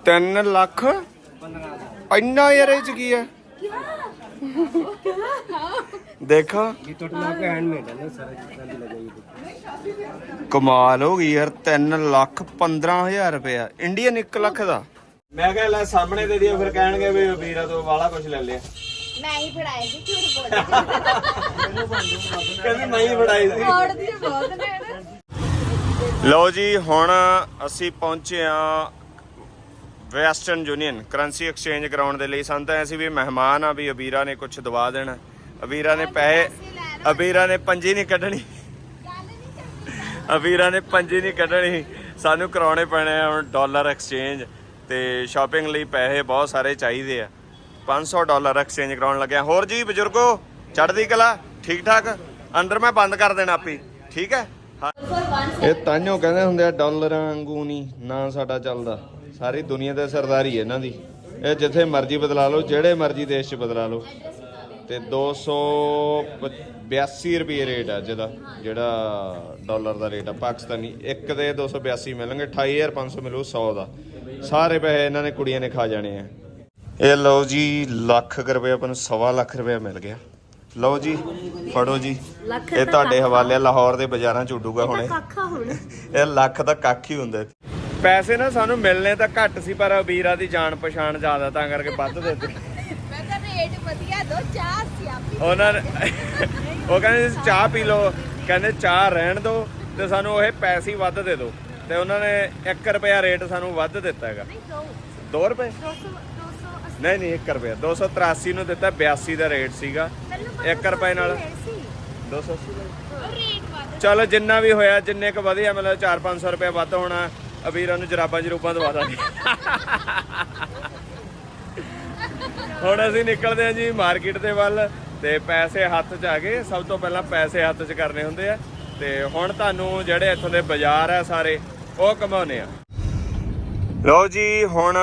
3 ਲੱਖ ਇੰਨਾ ਯਾਰ ਇਹ ਚ ਕੀ ਹੈ ਦੇਖੋ ये टोटल आपका हैंडमेड है ना सारा जितना भी लगाइए ਕਮਾਲ ਹੋ ਗਈ ਯਾਰ 3 ਲੱਖ 15000 ਰੁਪਇਆ ਇੰਡੀਅਨ 1 ਲੱਖ ਦਾ ਮੈਂ ਕਿਹਾ ਲੈ ਸਾਹਮਣੇ ਦੇ ਦਿਓ ਫਿਰ ਕਹਿਣਗੇ ਵੀ ਵੀਰਾ ਤੋਂ ਵਾਲਾ ਕੁਝ ਲੈ ਲਿਆ ਮੈਂ ਹੀ ਫੜਾਏ ਸੀ ਝੂਠ ਬੋਲਦੀ ਕਹਿੰਦੇ ਮੈਂ ਹੀ ਫੜਾਈ ਸੀ ਔੜਦੀ ਬਹੁਤ ਨੇ ਨਾ ਲਓ ਜੀ ਹੁਣ ਅਸੀਂ ਪਹੁੰਚੇ ਆ ਵੈਸਟਰਨ ਯੂਨੀਅਨ ਕਰੰਸੀ ਐਕਸਚੇਂਜ ਕਰਾਉਣ ਦੇ ਲਈ ਸਾਨੂੰ ਤਾਂ ਐ ਵੀ ਮਹਿਮਾਨ ਆ ਵੀ ਅਬੀਰਾ ਨੇ ਕੁਝ ਦਵਾ ਦੇਣਾ। ਅਬੀਰਾ ਨੇ ਪੈਸੇ ਅਬੀਰਾ ਨੇ ਪੰਜੀ ਨਹੀਂ ਕੱਢਣੀ। ਅਬੀਰਾ ਨੇ ਪੰਜੀ ਨਹੀਂ ਕੱਢਣੀ। ਸਾਨੂੰ ਕਰਾਉਣੇ ਪੈਣੇ ਆ ਹੁਣ ਡਾਲਰ ਐਕਸਚੇਂਜ ਤੇ ਸ਼ਾਪਿੰਗ ਲਈ ਪੈਸੇ ਬਹੁਤ ਸਾਰੇ ਚਾਹੀਦੇ ਆ। 500 ਡਾਲਰ ਐਕਸਚੇਂਜ ਕਰਾਉਣ ਲੱਗਿਆ। ਹੋਰ ਜੀ ਬਜ਼ੁਰਗੋ, ਚੜ੍ਹਦੀ ਕਲਾ ਠੀਕ ਠਾਕ ਅੰਦਰ ਮੈਂ ਬੰਦ ਕਰ ਦੇਣਾ ਆਪੀ। ਠੀਕ ਹੈ? ਇਹ ਤਾਂਿਓ ਕਹਿੰਦੇ ਹੁੰਦੇ ਆ, ਡਾਲਰਾਂ ਵਾਂਗੂ ਨਹੀਂ ਨਾ ਸਾਡਾ ਚੱਲਦਾ। ਸਾਰੀ ਦੁਨੀਆ ਦੇ ਸਰਦਾਰੀ ਹੈ ਇਹਨਾਂ ਦੀ। ਇਹ ਜਿੱਥੇ ਮਰਜ਼ੀ ਬਦਲਾ ਲਓ ਜਿਹੜੇ ਮਰਜ਼ੀ ਦੇਸ਼ 'ਚ ਬਦਲਾ ਲਓ। ਤੇ 282 ਰੁਪਏ ਰੇਟ ਆ ਜਿਹਦਾ ਜਿਹੜਾ ਡਾਲਰ ਦਾ ਰੇਟ ਆ ਪਾਕਿਸਤਾਨੀ। ਇੱਕ ਦੇ 282 ਮਿਲਣਗੇ 28500 ਮਿਲੂ 100 ਦਾ। ਸਾਰੇ ਪੈਸੇ ਇਹਨਾਂ ਨੇ ਕੁੜੀਆਂ ਨੇ ਖਾ ਜਾਣੇ ਆ। ਇਹ ਲਓ ਜੀ ਲੱਖ ਰੁਪਏ ਆਪਾਂ ਨੂੰ ਸਵਾ ਲੱਖ ਰੁਪਏ ਮਿਲ ਗਿਆ। ਲਓ ਜੀ ਫੜੋ ਜੀ। ਇਹ ਤੁਹਾਡੇ ਹਵਾਲੇ ਲਾਹੌਰ ਦੇ ਬਾਜ਼ਾਰਾਂ ਚ ਉੱਡੂਗਾ ਹੁਣ। ਇਹ ਲੱਖ ਦਾ ਕੱਖ ਹੀ ਹੁੰਦਾ ਪੈਸੇ ਨਾ ਸਾਨੂੰ ਮਿਲਨੇ ਤਾਂ ਘੱਟ ਸੀ ਪਰ ਵੀਰਾ ਦੀ ਜਾਣ ਪਛਾਣ ਜ਼ਿਆਦਾ ਤਾਂ ਕਰਕੇ ਵੱਧ ਦਿੱਤੇ। ਮੈਂ ਤਾਂ ਰੇਟ ਵਧੀਆ ਦੋ ਚਾਹ ਸਿਆਪੀ ਉਹਨਾਂ ਨੇ ਉਹ ਕਹਿੰਦੇ ਸੀ ਚਾਹ ਪੀ ਲਓ। ਕਹਿੰਦੇ ਚਾਹ ਰਹਿਣ ਦਿਓ ਤੇ ਸਾਨੂੰ ਉਹ ਪੈਸੇ ਹੀ ਵੱਧ ਦੇ ਦਿਓ ਤੇ ਉਹਨਾਂ ਨੇ 1 ਰੁਪਿਆ ਰੇਟ ਸਾਨੂੰ ਵੱਧ ਦਿੱਤਾ ਹੈਗਾ। ਨਹੀਂ ਦੋ। 2 ਰੁਪਏ? 200 280 ਨਹੀਂ ਨਹੀਂ 1 ਰੁਪਿਆ 283 ਨੂੰ ਦਿੱਤਾ 82 ਦਾ ਰੇਟ ਸੀਗਾ। 1 ਰੁਪਏ ਨਾਲ 280 ਦਾ ਚਲੋ ਜਿੰਨਾ ਵੀ ਹੋਇਆ ਜਿੰਨੇ ਕ ਵਧੀਆ ਮਤਲਬ 4-500 ਰੁਪਏ ਵੱਧ ਹੋਣਾ। ਅਬੀਰਾਂ ਨੂੰ ਜਰਾਬਾਂ ਜਰੂਬਾਂ ਦਵਾ ਦਾਂਗੇ। ਹੁਣ ਅਸੀਂ ਨਿਕਲਦੇ ਹਾਂ ਜੀ ਮਾਰਕੀਟ ਦੇ ਵੱਲ ਤੇ ਪੈਸੇ ਹੱਥ 'ਚ ਆ ਗਏ। ਸਭ ਤੋਂ ਪਹਿਲਾਂ ਪੈਸੇ ਹੱਥ 'ਚ ਕਰਨੇ ਹੁੰਦੇ ਆ। ਤੇ ਹੁਣ ਤੁਹਾਨੂੰ ਜਿਹੜੇ ਇੱਥੋਂ ਦੇ ਬਾਜ਼ਾਰ ਆ ਸਾਰੇ, ਉਹ ਕਮਾਉਨੇ ਆ। ਲਓ ਜੀ, ਹੁਣ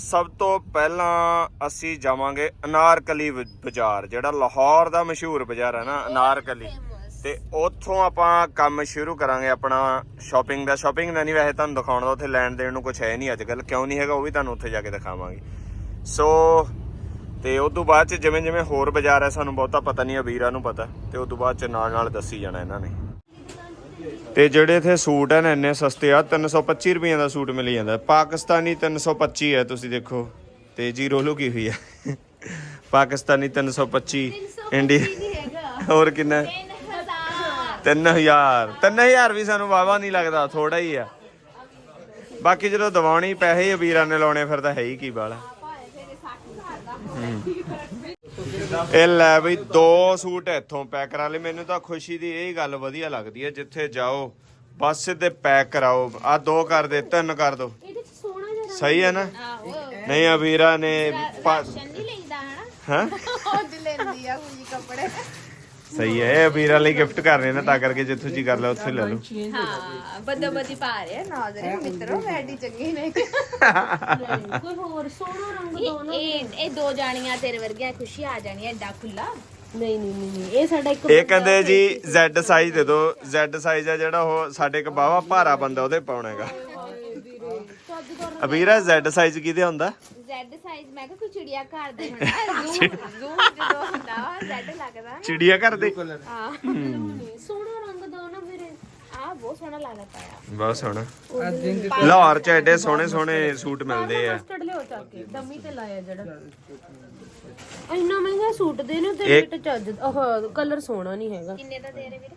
ਸਭ ਤੋਂ ਪਹਿਲਾਂ ਅਸੀਂ ਜਾਵਾਂਗੇ ਅਨਾਰਕਲੀ ਬਾਜ਼ਾਰ, ਜਿਹੜਾ ਲਾਹੌਰ ਦਾ ਮਸ਼ਹੂਰ ਬਾਜ਼ਾਰ ਹੈ ਨਾ, ਅਨਾਰਕਲੀ। ਤੇ ਉੱਥੋਂ ਆਪਾਂ ਕੰਮ ਸ਼ੁਰੂ ਕਰਾਂਗੇ ਆਪਣਾ ਸ਼ਾਪਿੰਗ ਦਾ। ਸ਼ਾਪਿੰਗ ਦਾ ਨਹੀਂ ਵੈਸੇ ਤੁਹਾਨੂੰ ਦਿਖਾਉਣ ਦਾ ਉੱਥੇ ਲੈਣ ਦੇਣ ਨੂੰ ਕੁਝ ਹੈ ਨਹੀਂ ਅੱਜ ਕੱਲ ਕਿਉਂ ਨਹੀਂ ਹੈਗਾ ਉਹ ਵੀ ਤੁਹਾਨੂੰ ਉੱਥੇ ਜਾ ਕੇ ਦਿਖਾਵਾਂਗੇ। ਸੋ ਤੇ ਉਸ ਤੋਂ ਬਾਅਦ ਚ ਜਿਵੇਂ ਜਿਵੇਂ ਹੋਰ ਬਾਜ਼ਾਰ ਹੈ ਸਾਨੂੰ ਬਹੁਤਾ ਪਤਾ ਨਹੀਂ ਆ ਵੀਰਾਂ ਨੂੰ ਪਤਾ ਤੇ ਉਸ ਤੋਂ ਬਾਅਦ ਚ ਨਾਲ ਨਾਲ ਦੱਸੀ ਜਾਣਾ ਇਹਨਾਂ ਨੇ। ਤੇ ਜਿਹੜੇ ਇਥੇ ਸੂਟ ਹਨ ਇੰਨੇ ਸਸਤੇ ਆ 325 ਰੁਪਈਆਂ ਦਾ ਸੂਟ ਮਿਲ ਜਾਂਦਾ। ਪਾਕਿਸਤਾਨੀ 325 ਹੈ ਤੁਸੀਂ ਦੇਖੋ ਤੇ ਜੀਰੋ ਲੁਕੀ ਹੋਈ ਹੈ? ਪਾਕਿਸਤਾਨੀ 325 ਇੰਡੀਆ ਹੋਰ ਕਿੰਨਾ? 3000 3000 3000 ਵੀ ਸਾਨੂੰ ਵਾਵਾ ਨਹੀਂ ਲੱਗਦਾ ਥੋੜਾ ਹੀ ਆ। ਬਾਕੀ ਜਦੋਂ ਦਿਵਾਉਣੀ ਪੈਸੇ ਹੀ ਵੀਰਾਂ ਨੇ ਲਾਉਣੇ ਫਿਰ ਤਾਂ ਹੈ ਹੀ ਕੀ ਬਾਲਾ। ਇਹ ਲੈ ਬਈ ਦੋ ਸੂਟ ਇੱਥੋਂ ਪੈਕ ਕਰਾ ਲਏ। ਮੈਨੂੰ ਤਾਂ ਖੁਸ਼ੀ ਦੀ ਇਹ ਗੱਲ ਵਧੀਆ ਲੱਗਦੀ ਹੈ ਜਿੱਥੇ ਜਾਓ ਬਸ ਸਿੱਧੇ ਪੈਕ ਕਰਾਓ। ਆ ਦੋ ਕਰ ਦੇ ਤਿੰਨ ਕਰ ਦੋ। ਸਹੀ ਹੈ ਨਾ? ਨਹੀਂ ਆ ਵੀਰਾਂ ਨੇ ਨਹੀਂ ਲੈਂਦਾ ਹਨਾ? ਹੈਂ? ਉਹ ਲੈਂਦੀ ਆ ਕੁਝ ਕੱਪੜੇ। ਸਹੀ ਹੈ ਇਹ ਵੀਰਾਂ ਲਈ ਗਿਫਟ ਕਰ ਰਹੇ ਨੇ ਤਾਂ ਕਰਕੇ ਜਿੱਥੋਂ ਜੀ ਕਰ ਲਓ ਉੱਥੇ ਲੈ ਲਓ। ਹਾਂ ਬੱਦੋ ਬੱਦੀ ਪਾ ਰਹੇ ਨਾਜ਼ਰੇ ਮਿੱਤਰੋ ਐਡੀ ਚੰਗੀ ਨੇ ਕੋਈ ਹੋਰ ਸੋਹਣਾ ਰੰਗ ਦੋ ਨਾ ਇਹ ਇਹ ਦੋ ਜਾਣੀਆਂ ਤੇਰੇ ਵਰਗੀਆਂ ਖੁਸ਼ੀ ਆ ਜਾਣੀ ਐਡਾ ਖੁੱਲਾ ਨਹੀਂ ਨਹੀਂ ਨਹੀਂ ਨਹੀਂ ਇਹ ਸਾਡਾ ਇੱਕ ਇਹ ਕਹਿੰਦੇ ਜੀ Z ਸਾਈਜ਼ ਦੇ ਦਿਓ Z ਸਾਈਜ਼ ਆ ਜਿਹੜਾ ਉਹ ਸਾਡੇ ਇੱਕ ਬਾਵਾ ਭਾਰਾ ਬੰਦਾ ਉਹਦੇ ਪਾਉਣਾ ਹੈਗਾ। ਅਬੀਰਾ Z ਸਾਈਜ਼ ਕਿਹਦੇ ਹੁੰਦਾ? ਜ਼ੈਡ ਸਾਈਜ਼ ਮੈਂ ਕਿਹਾ ਕੋਈ ਚਿੜੀਆ ਘਰ ਦੇ ਹੁੰਦਾ ਜ਼ੂ ਜ਼ੂ ਜਦੋਂ ਹੁੰਦਾ ਜ਼ੈਡ ਲੱਗਦਾ ਚਿੜੀਆ ਘਰ ਦੇ? ਹਾਂ। ਸੋਹਣਾ ਰੰਗ ਦੋ ਨਾ ਵੀਰੇ ਆ ਬਹੁਤ ਸੋਹਣਾ ਲੱਗਦਾ ਪਾਇਆ ਬਹੁਤ ਸੋਹਣਾ। ਲਾਹੌਰ ਚ ਐਡੇ ਸੋਹਣੇ ਸੋਹਣੇ ਸੂਟ ਮਿਲਦੇ ਆ। ਕਸਟਰਡ ਲਿਓ ਚੱਕ ਕੇ ਡੰਮੀ ਤੇ ਲਾਇਆ ਜਿਹੜਾ। ਇੰਨਾ ਮਹਿੰਗਾ ਸੂਟ ਦੇ ਨੇ ਤੇ ਰੇਟ ਚੱਜ ਉਹ ਕਲਰ ਸੋਹਣਾ ਨਹੀਂ ਹੈਗਾ। ਕਿੰਨੇ ਦਾ ਦੇ ਰਹੇ ਵੀਰੇ?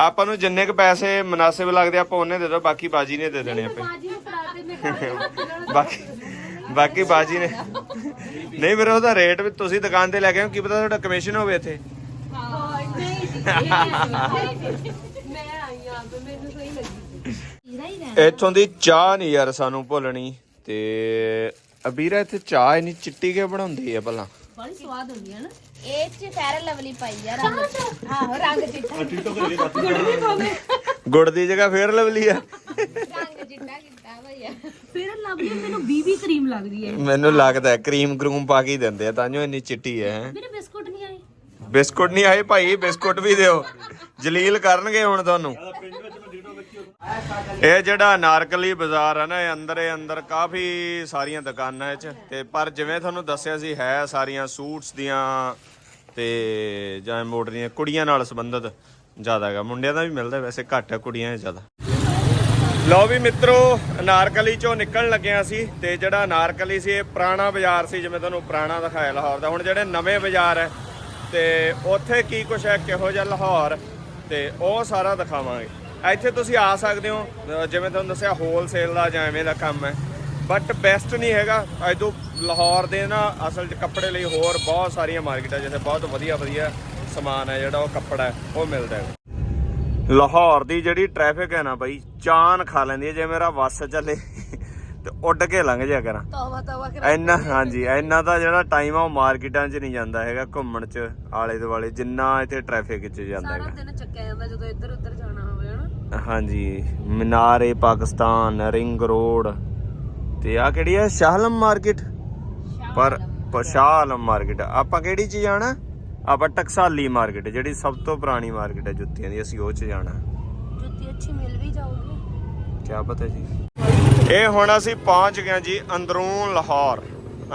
ਆਪਾਂ ਨੂੰ ਜਿੰਨੇ ਕ ਪੈਸੇ ਮناسب ਲੱਗਦੇ ਆਪਾਂ ਉਹਨੇ ਦੇ ਦੋ ਬਾਕੀ ਬਾਜੀ ਨੇ ਦੇ ਦੇਣੇ ਆਪੇ। ਬਾਕੀ ਬਾਕੀ ਬਾਜੀ ਨੇ ਨਹੀਂ ਫਿਰ ਉਹਦਾ ਰੇਟ ਵੀ ਤੁਸੀਂ ਦੁਕਾਨ ਤੇ ਲੈ ਕੇ ਆਓ ਕੀ ਪਤਾ ਤੁਹਾਡਾ ਕਮਿਸ਼ਨ ਹੋਵੇ ਇੱਥੇ। ਇੱਥੋਂ ਦੀ ਚਾਹ ਨਹੀਂ ਯਾਰ ਸਾਨੂੰ ਭੁੱਲਣੀ ਤੇ ਅਬੀਰਾ ਇੱਥੇ ਚਾਹ ਇਨੀ ਚਿੱਟੀ ਕੇ ਬਣਾਉਂਦੀ ਹੈ ਭਲਾ? ਬੜੀ ਸਵਾਦ ਹੁੰਦੀ ਹੈ ਨਾ। ਇਹ ਚ ਫੈਰ ਲਵਲੀ ਪਾਈ ਆ ਰੰਗ ਆਹੋ ਰੰਗ ਚਿੱਟਾ ਗੁੜ ਦੀ ਜਗ੍ਹਾ ਫੇਰ ਲਵਲੀ ਆ। ਰੰਗ ਚਿੱਟਾ ਕੀਤਾ ਭਈਆ ਫਿਰ ਲੱਭਦੀ ਮੈਨੂੰ ਬੀਬੀ ਕਰੀਮ ਲੱਗਦੀ ਹੈ ਮੈਨੂੰ ਲੱਗਦਾ ਕਰੀਮ ਕਰੂਮ ਪਾ ਕੇ ਹੀ ਦਿੰਦੇ ਆ ਤਾਂ ਜੋ ਇੰਨੀ ਚਿੱਟੀ ਹੈ ਮੇਰੇ ਬਿਸਕੁਟ ਨਹੀਂ ਆਏ। ਬਿਸਕੁਟ ਨਹੀਂ ਆਏ ਭਾਈ ਬਿਸਕੁਟ ਵੀ ਦਿਓ। ਜਲੀਲ ਕਰਨਗੇ ਹੁਣ ਤੁਹਾਨੂੰ। ਇਹ ਜਿਹੜਾ ਨਾਰਕਲੀ ਬਾਜ਼ਾਰ ਹੈ ਨਾ ਇਹ ਅੰਦਰ ਇਹ ਅੰਦਰ ਕਾਫੀ ਸਾਰੀਆਂ ਦੁਕਾਨਾਂ ਚ। ਤੇ ਪਰ ਜਿਵੇਂ ਤੁਹਾਨੂੰ ਦੱਸਿਆ ਸੀ ਹੈ ਸਾਰੀਆਂ ਸੂਟਸ ਦੀਆਂ ਤੇ ਜਾਂ ਮੋੜ ਕੁੜੀਆਂ ਨਾਲ ਸੰਬੰਧਿਤ ਜ਼ਿਆਦਾ ਹੈਗਾ। ਮੁੰਡਿਆਂ ਦਾ ਵੀ ਮਿਲਦਾ, ਵੈਸੇ ਘੱਟ ਹੈ ਕੁੜੀਆਂ ਜ਼ਿਆਦਾ। ਲਓ ਵੀ ਮਿੱਤਰੋ, ਅਨਾਰਕਲੀ ਚੋਂ ਨਿਕਲਣ ਲੱਗਿਆ ਸੀ ਤੇ ਜਿਹੜਾ ਅਨਾਰਕਲੀ ਸੀ, ਇਹ ਪੁਰਾਣਾ ਬਾਜ਼ਾਰ ਸੀ, ਜਿਵੇਂ ਤੁਹਾਨੂੰ ਪੁਰਾਣਾ ਦਿਖਾਇਆ ਲਾਹੌਰ ਦਾ। ਹੁਣ ਜਿਹੜੇ ਨਵੇਂ ਬਾਜ਼ਾਰ ਹੈ, ਤੇ ਉੱਥੇ ਕੀ ਕੁਛ ਹੈ, ਕਿਹੋ ਜਿਹਾ ਲਾਹੌਰ, ਤੇ ਉਹ ਸਾਰਾ ਦਿਖਾਵਾਂਗੇ। ਇੱਥੇ ਤੁਸੀਂ ਆ ਸਕਦੇ ਹੋ ਜਿਵੇਂ ਤੁਹਾਨੂੰ ਦੱਸਿਆ ਹੋਲਸੇਲ ਦਾ ਜਾਂ ਐਵੇਂ ਦਾ ਕੰਮ ਹੈ। ਬਟ ਬੈਸਟ ਨਹੀਂ ਹੈਗਾ। ਅੱਜ ਤੋਂ ਲਾਹੌਰ ਦੇ ਨਾ ਅਸਲ 'ਚ ਕੱਪੜੇ ਲਈ ਹੋਰ ਬਹੁਤ ਸਾਰੀਆਂ ਮਾਰਕੀਟਾਂ ਜਿੱਥੇ ਬਹੁਤ ਵਧੀਆ ਵਧੀਆ ਸਮਾਨ ਹੈ ਜਿਹੜਾ ਉਹ ਕੱਪੜਾ ਉਹ ਮਿਲਦਾ ਹੈ। ਲਾਹੌਰ ਦੀ ਜਿਹੜੀ ਟ੍ਰੈਫਿਕ ਹੈ ਨਾ ਬਾਈ ਚਾਨ ਖਾ ਲੈਂਦੀ ਹੈ। ਜੇ ਮੇਰਾ ਬੱਸ ਚੱਲੇ ਤੇ ਉੱਡ ਕੇ ਲੰਘ ਜਾ ਕਰਾਂ। ਤਵਾ ਤਵਾ ਇੰਨਾ ਹਾਂਜੀ ਇੰਨਾ ਤਾਂ ਜਿਹੜਾ ਟਾਈਮ ਆ ਉਹ ਮਾਰਕੀਟਾਂ 'ਚ ਨਹੀਂ ਜਾਂਦਾ ਹੈਗਾ ਘੁੰਮਣ 'ਚ ਆਲੇ ਦੁਆਲੇ ਜਿੰਨਾ ਇੱਥੇ ਟ੍ਰੈਫਿਕ 'ਚ ਜਾਂਦਾ ਸਾਰਾ ਹੈਗਾ। ਦਿਨ ਚੱਕਿਆ ਜਾਂਦਾ ਜਦੋਂ ਇੱਧਰ ਉੱਧਰ ਜਾਣਾ ਹੋਵੇ ਹਨਾ। ਹਾਂਜੀ ਮਨਾਰੇ ਪਾਕਿਸਤਾਨ ਰਿੰਗ ਰੋਡ ਤੇ ਆ ਕਿਹੜੀ ਹੈ ਸ਼ਾਹਲਮ ਮਾਰਕੀਟ? ਪਰ ਆਲਮ ਮਾਰਕੀਟ। ਆਪਾਂ ਕਿਹੜੀ 'ਚ ਜਾਣਾ? ਆਪਾਂ ਟਕਸਾਲੀ ਮਾਰਕੀਟ ਜਿਹੜੀ ਸਭ ਤੋਂ ਪੁਰਾਣੀ ਮਾਰਕੀਟ ਹੈ ਜੁੱਤੀਆਂ ਦੀ ਅਸੀਂ ਉਹ 'ਚ ਜਾਣਾ। ਜੁੱਤੀ ਅੱਛੀ ਮਿਲ ਵੀ ਜਾਊਗੀ। ਕਿਆ ਪਤਾ ਜੀ। ਇਹ ਹੁਣ ਅਸੀਂ ਪਹੁੰਚ ਗਏ ਜੀ ਅੰਦਰੂਨ ਲਾਹੌਰ।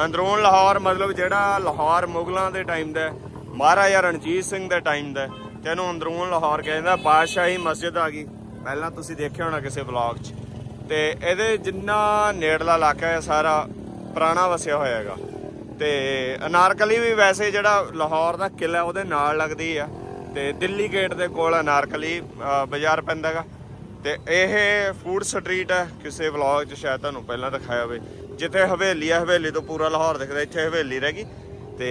ਅੰਦਰੂਨ ਲਾਹੌਰ ਮਤਲਬ ਜਿਹੜਾ ਲਾਹੌਰ ਮੁਗਲਾਂ ਦੇ ਟਾਈਮ ਦਾ ਮਹਾਰਾਜਾ ਰਣਜੀਤ ਸਿੰਘ ਦੇ ਟਾਈਮ ਦਾ ਤੇ ਇਹਨੂੰ ਅੰਦਰੂਨ ਲਾਹੌਰ ਕਹਿੰਦਾ ਬਾਦਸ਼ਾਹੀ ਮਸਜਿਦ ਆ ਗਈ। ਪਹਿਲਾਂ ਤੁਸੀਂ ਦੇਖਿਆ ਹੋਣਾ ਕਿਸੇ ਵਲੌਗ 'ਚ। ਤੇ ਇਹਦੇ ਜਿੰਨਾ ਨੇੜਲਾ ਇਲਾਕਾ ਹੈ, ਸਾਰਾ ਪੁਰਾਣਾ ਵਸਿਆ ਹੋਇਆ ਹੈਗਾ। ਤੇ ਅਨਾਰਕਲੀ ਵੀ ਵੈਸੇ ਜਿਹੜਾ ਲਾਹੌਰ ਦਾ ਕਿਲਾ ਉਹਦੇ ਨਾਲ ਲੱਗਦੀ ਆ। ਤੇ ਦਿੱਲੀ ਗੇਟ ਦੇ ਕੋਲ ਅਨਾਰਕਲੀ ਬਾਜ਼ਾਰ ਪੈਂਦਾ ਹੈਗਾ। ਤੇ ਇਹ ਫੂਡ ਸਟਰੀਟ ਹੈ, ਕਿਸੇ ਵਲੌਗ 'ਚ ਸ਼ਾਇਦ ਤੁਹਾਨੂੰ ਪਹਿਲਾਂ ਦਿਖਾਇਆ ਹੋਵੇ। ਜਿੱਥੇ ਹਵੇਲੀ ਹੈ ਹਵੇਲੀ ਤੋਂ ਪੂਰਾ ਲਾਹੌਰ ਦਿਖਦਾ, ਇੱਥੇ ਹਵੇਲੀ ਰਹਿ ਗਈ। ਤੇ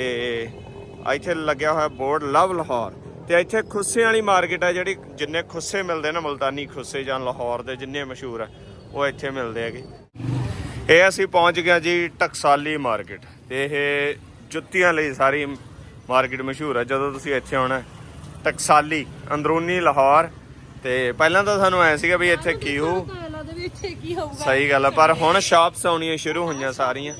ਇੱਥੇ ਲੱਗਿਆ ਹੋਇਆ ਬੋਰਡ, ਲਵ ਲਾਹੌਰ। ਤੇ ਇੱਥੇ ਖੁੱਸੇ ਵਾਲੀ ਮਾਰਕੀਟ ਹੈ ਜਿਹੜੀ, ਜਿੰਨੇ ਖੁੱਸੇ ਮਿਲਦੇ ਨਾ, ਮਲਤਾਨੀ ਖੁੱਸੇ ਜਾਂ ਲਾਹੌਰ ਦੇ ਜਿੰਨੇ ਮਸ਼ਹੂਰ ਹੈ ਉਹ ਇੱਥੇ ਮਿਲਦੇ ਹੈਗੇ। ਇਹ ਅਸੀਂ ਪਹੁੰਚ ਗਏ ਜੀ ਟਕਸਾਲੀ ਮਾਰਕੀਟ। ਤੇ ਇਹ ਜੁੱਤੀਆਂ ਲਈ ਸਾਰੀ ਮਾਰਕੀਟ ਮਸ਼ਹੂਰ ਹੈ। ਜਦੋਂ ਤੁਸੀਂ ਇੱਥੇ ਆਉਣਾ ਟਕਸਾਲੀ, ਅੰਦਰੂਨੀ ਲਾਹੌਰ ਤੇ ਪਹਿਲਾਂ ਤਾਂ ਸਾਨੂੰ ਐ ਸੀਗਾ ਵੀ ਇੱਥੇ ਕੀ ਹੋਊ। ਸਹੀ ਗੱਲ ਆ, ਪਰ ਹੁਣ ਸ਼ਾਪਸ ਆਉਣੀਆਂ ਸ਼ੁਰੂ ਹੋਈਆਂ ਸਾਰੀਆਂ।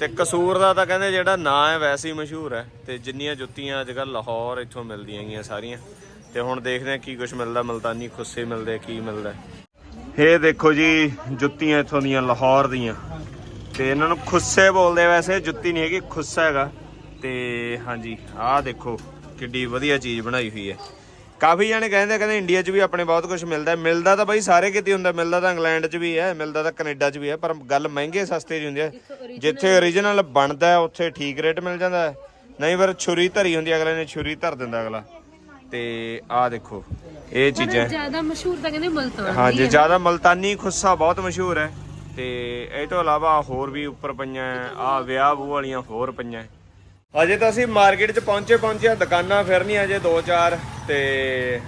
ਤੇ ਕਸੂਰ ਦਾ ਤਾਂ ਕਹਿੰਦੇ ਜਿਹੜਾ ਨਾਂ ਹੈ ਵੈਸੇ ਹੀ ਮਸ਼ਹੂਰ ਹੈ। ਤੇ ਜਿੰਨੀਆਂ ਜੁੱਤੀਆਂ ਅੱਜ ਕੱਲ ਲਾਹੌਰ ਇੱਥੋਂ ਮਿਲਦੀਆਂ ਗਈਆਂ ਸਾਰੀਆਂ। ਤੇ ਹੁਣ ਦੇਖਦੇ ਹਾਂ ਕੀ ਕੁਝ ਮਿਲਦਾ, ਮਲਤਾਨੀ ਖੁੱਸੇ ਮਿਲਦੇ ਕੀ ਮਿਲਦਾ। ਇਹ ਦੇਖੋ ਜੀ ਜੁੱਤੀਆਂ ਇੱਥੋਂ ਦੀਆਂ ਲਾਹੌਰ ਦੀਆਂ। ਤੇ ਇਹਨਾਂ ਨੂੰ ਖੁੱਸੇ ਬੋਲਦੇ ਵੈਸੇ ਜੁੱਤੀ ਨਹੀਂ ਹੈਗੀ ਖੁੱਸਾ ਹੈਗਾ। ਤੇ ਹਾਂਜੀ ਆਹ ਦੇਖੋ ਕਿੱਡੀ ਵਧੀਆ ਚੀਜ਼ ਬਣਾਈ ਹੋਈ ਹੈ। ਕਾਫੀ ਜਣੇ ਕਹਿੰਦੇ ਕਹਿੰਦੇ ਇੰਡੀਆ 'ਚ ਵੀ ਆਪਣੇ ਬਹੁਤ ਕੁਝ ਮਿਲਦਾ ਹੈ। ਮਿਲਦਾ ਤਾਂ ਬਾਈ ਸਾਰੇ ਕਿਤੇ ਹੁੰਦਾ ਮਿਲਦਾ ਤਾਂ ਇੰਗਲੈਂਡ 'ਚ ਵੀ ਹੈ ਮਿਲਦਾ ਤਾਂ ਕੈਨੇਡਾ 'ਚ ਵੀ ਹੈ ਪਰ ਗੱਲ ਮਹਿੰਗੇ ਸਸਤੇ ਦੀ ਹੁੰਦੀ ਹੈ। ਜਿੱਥੇ origignal ਬਣਦਾ ਹੈ ਉੱਥੇ ਠੀਕ ਰੇਟ ਮਿਲ ਜਾਂਦਾ ਹੈ। ਨਹੀਂ ਫਿਰ ਛੁਰੀ ਧਰੀ ਹੁੰਦੀ ਅਗਲੇ ਨੇ ਛੁਰੀ ਧਰ ਦਿੰਦਾ ਅਗਲਾ। ਤੇ ਆਹ ਦੇਖੋ ਇਹ ਚੀਜ਼ਾਂ ਜ਼ਿਆਦਾ ਮਸ਼ਹੂਰ ਤਾਂ ਕਹਿੰਦੇ ਮਲਤਾਨ ਹਾਂਜੀ ਜ਼ਿਆਦਾ ਮਲਤਾਨੀ ਖੁੱਸਾ ਬਹੁਤ ਮਸ਼ਹੂਰ ਹੈ। ਤੇ ਇਹ ਤੋਂ ਇਲਾਵਾ ਹੋਰ ਵੀ ਉੱਪਰ ਪਈਆਂ ਆ ਵਿਆਹ ਬੂ ਵਾਲੀਆਂ ਹੋਰ ਪਈਆਂ ਅਜੇ ਤਾਂ ਅਸੀਂ ਮਾਰਕੀਟ 'ਚ ਪਹੁੰਚੇ ਪਹੁੰਚੇ ਆ ਦੁਕਾਨਾਂ ਫਿਰਨੀਆਂ ਅਜੇ ਦੋ ਚਾਰ ਤੇ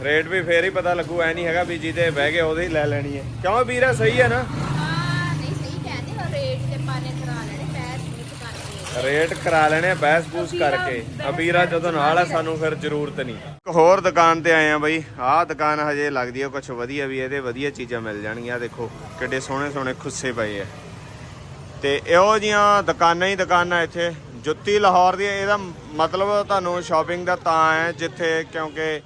ਰੇਟ ਵੀ ਫੇਰ ਹੀ ਪਤਾ ਲੱਗੂ ਐ ਨਹੀਂ ਹੈਗਾ ਵੀ ਜਿਹਦੇ ਬਹਿ ਗਏ ਉਹਦੇ ਹੀ ਲੈ ਲੈਣੀ ਹੈ। ਕਿਉਂ ਵੀਰਾ ਸਹੀ ਹੈ ਨਾ? ਰੇਟ ਕਰਾ ਲੈਣੇ ਬੈਸ ਬੂਸ ਕਰਕੇ। ਅਬੀਰਾ ਜਦੋਂ ਨਾਲ ਆ ਸਾਨੂੰ ਫਿਰ ਜ਼ਰੂਰਤ ਨਹੀਂ। ਇੱਕ ਹੋਰ ਦੁਕਾਨ ਤੇ ਆਏ ਆ ਬਈ। ਆਹ ਦੁਕਾਨ ਹਜੇ ਲੱਗਦੀ ਆ ਕੁਝ ਵਧੀਆ ਵੀ ਇਹਦੇ ਵਧੀਆ ਚੀਜ਼ਾਂ ਮਿਲ ਜਾਣਗੀਆਂ। ਦੇਖੋ ਕਿੱਡੇ ਸੋਹਣੇ ਸੋਹਣੇ ਖੁੱਸੇ ਪਏ ਆ। ਤੇ ਇਹੋ ਜੀਆਂ ਦੁਕਾਨਾਂ ਹੀ ਦੁਕਾਨਾਂ ਇੱਥੇ। ਜੁੱਤੀ ਲਾਹੌਰ ਦੀ ਇਹਦਾ ਮਤਲਬ ਤੁਹਾਨੂੰ ਸ਼ਾਪਿੰਗ ਦਾ ਤਾਂ ਹੈ ਜਿੱਥੇ ਕਿਉਂਕਿ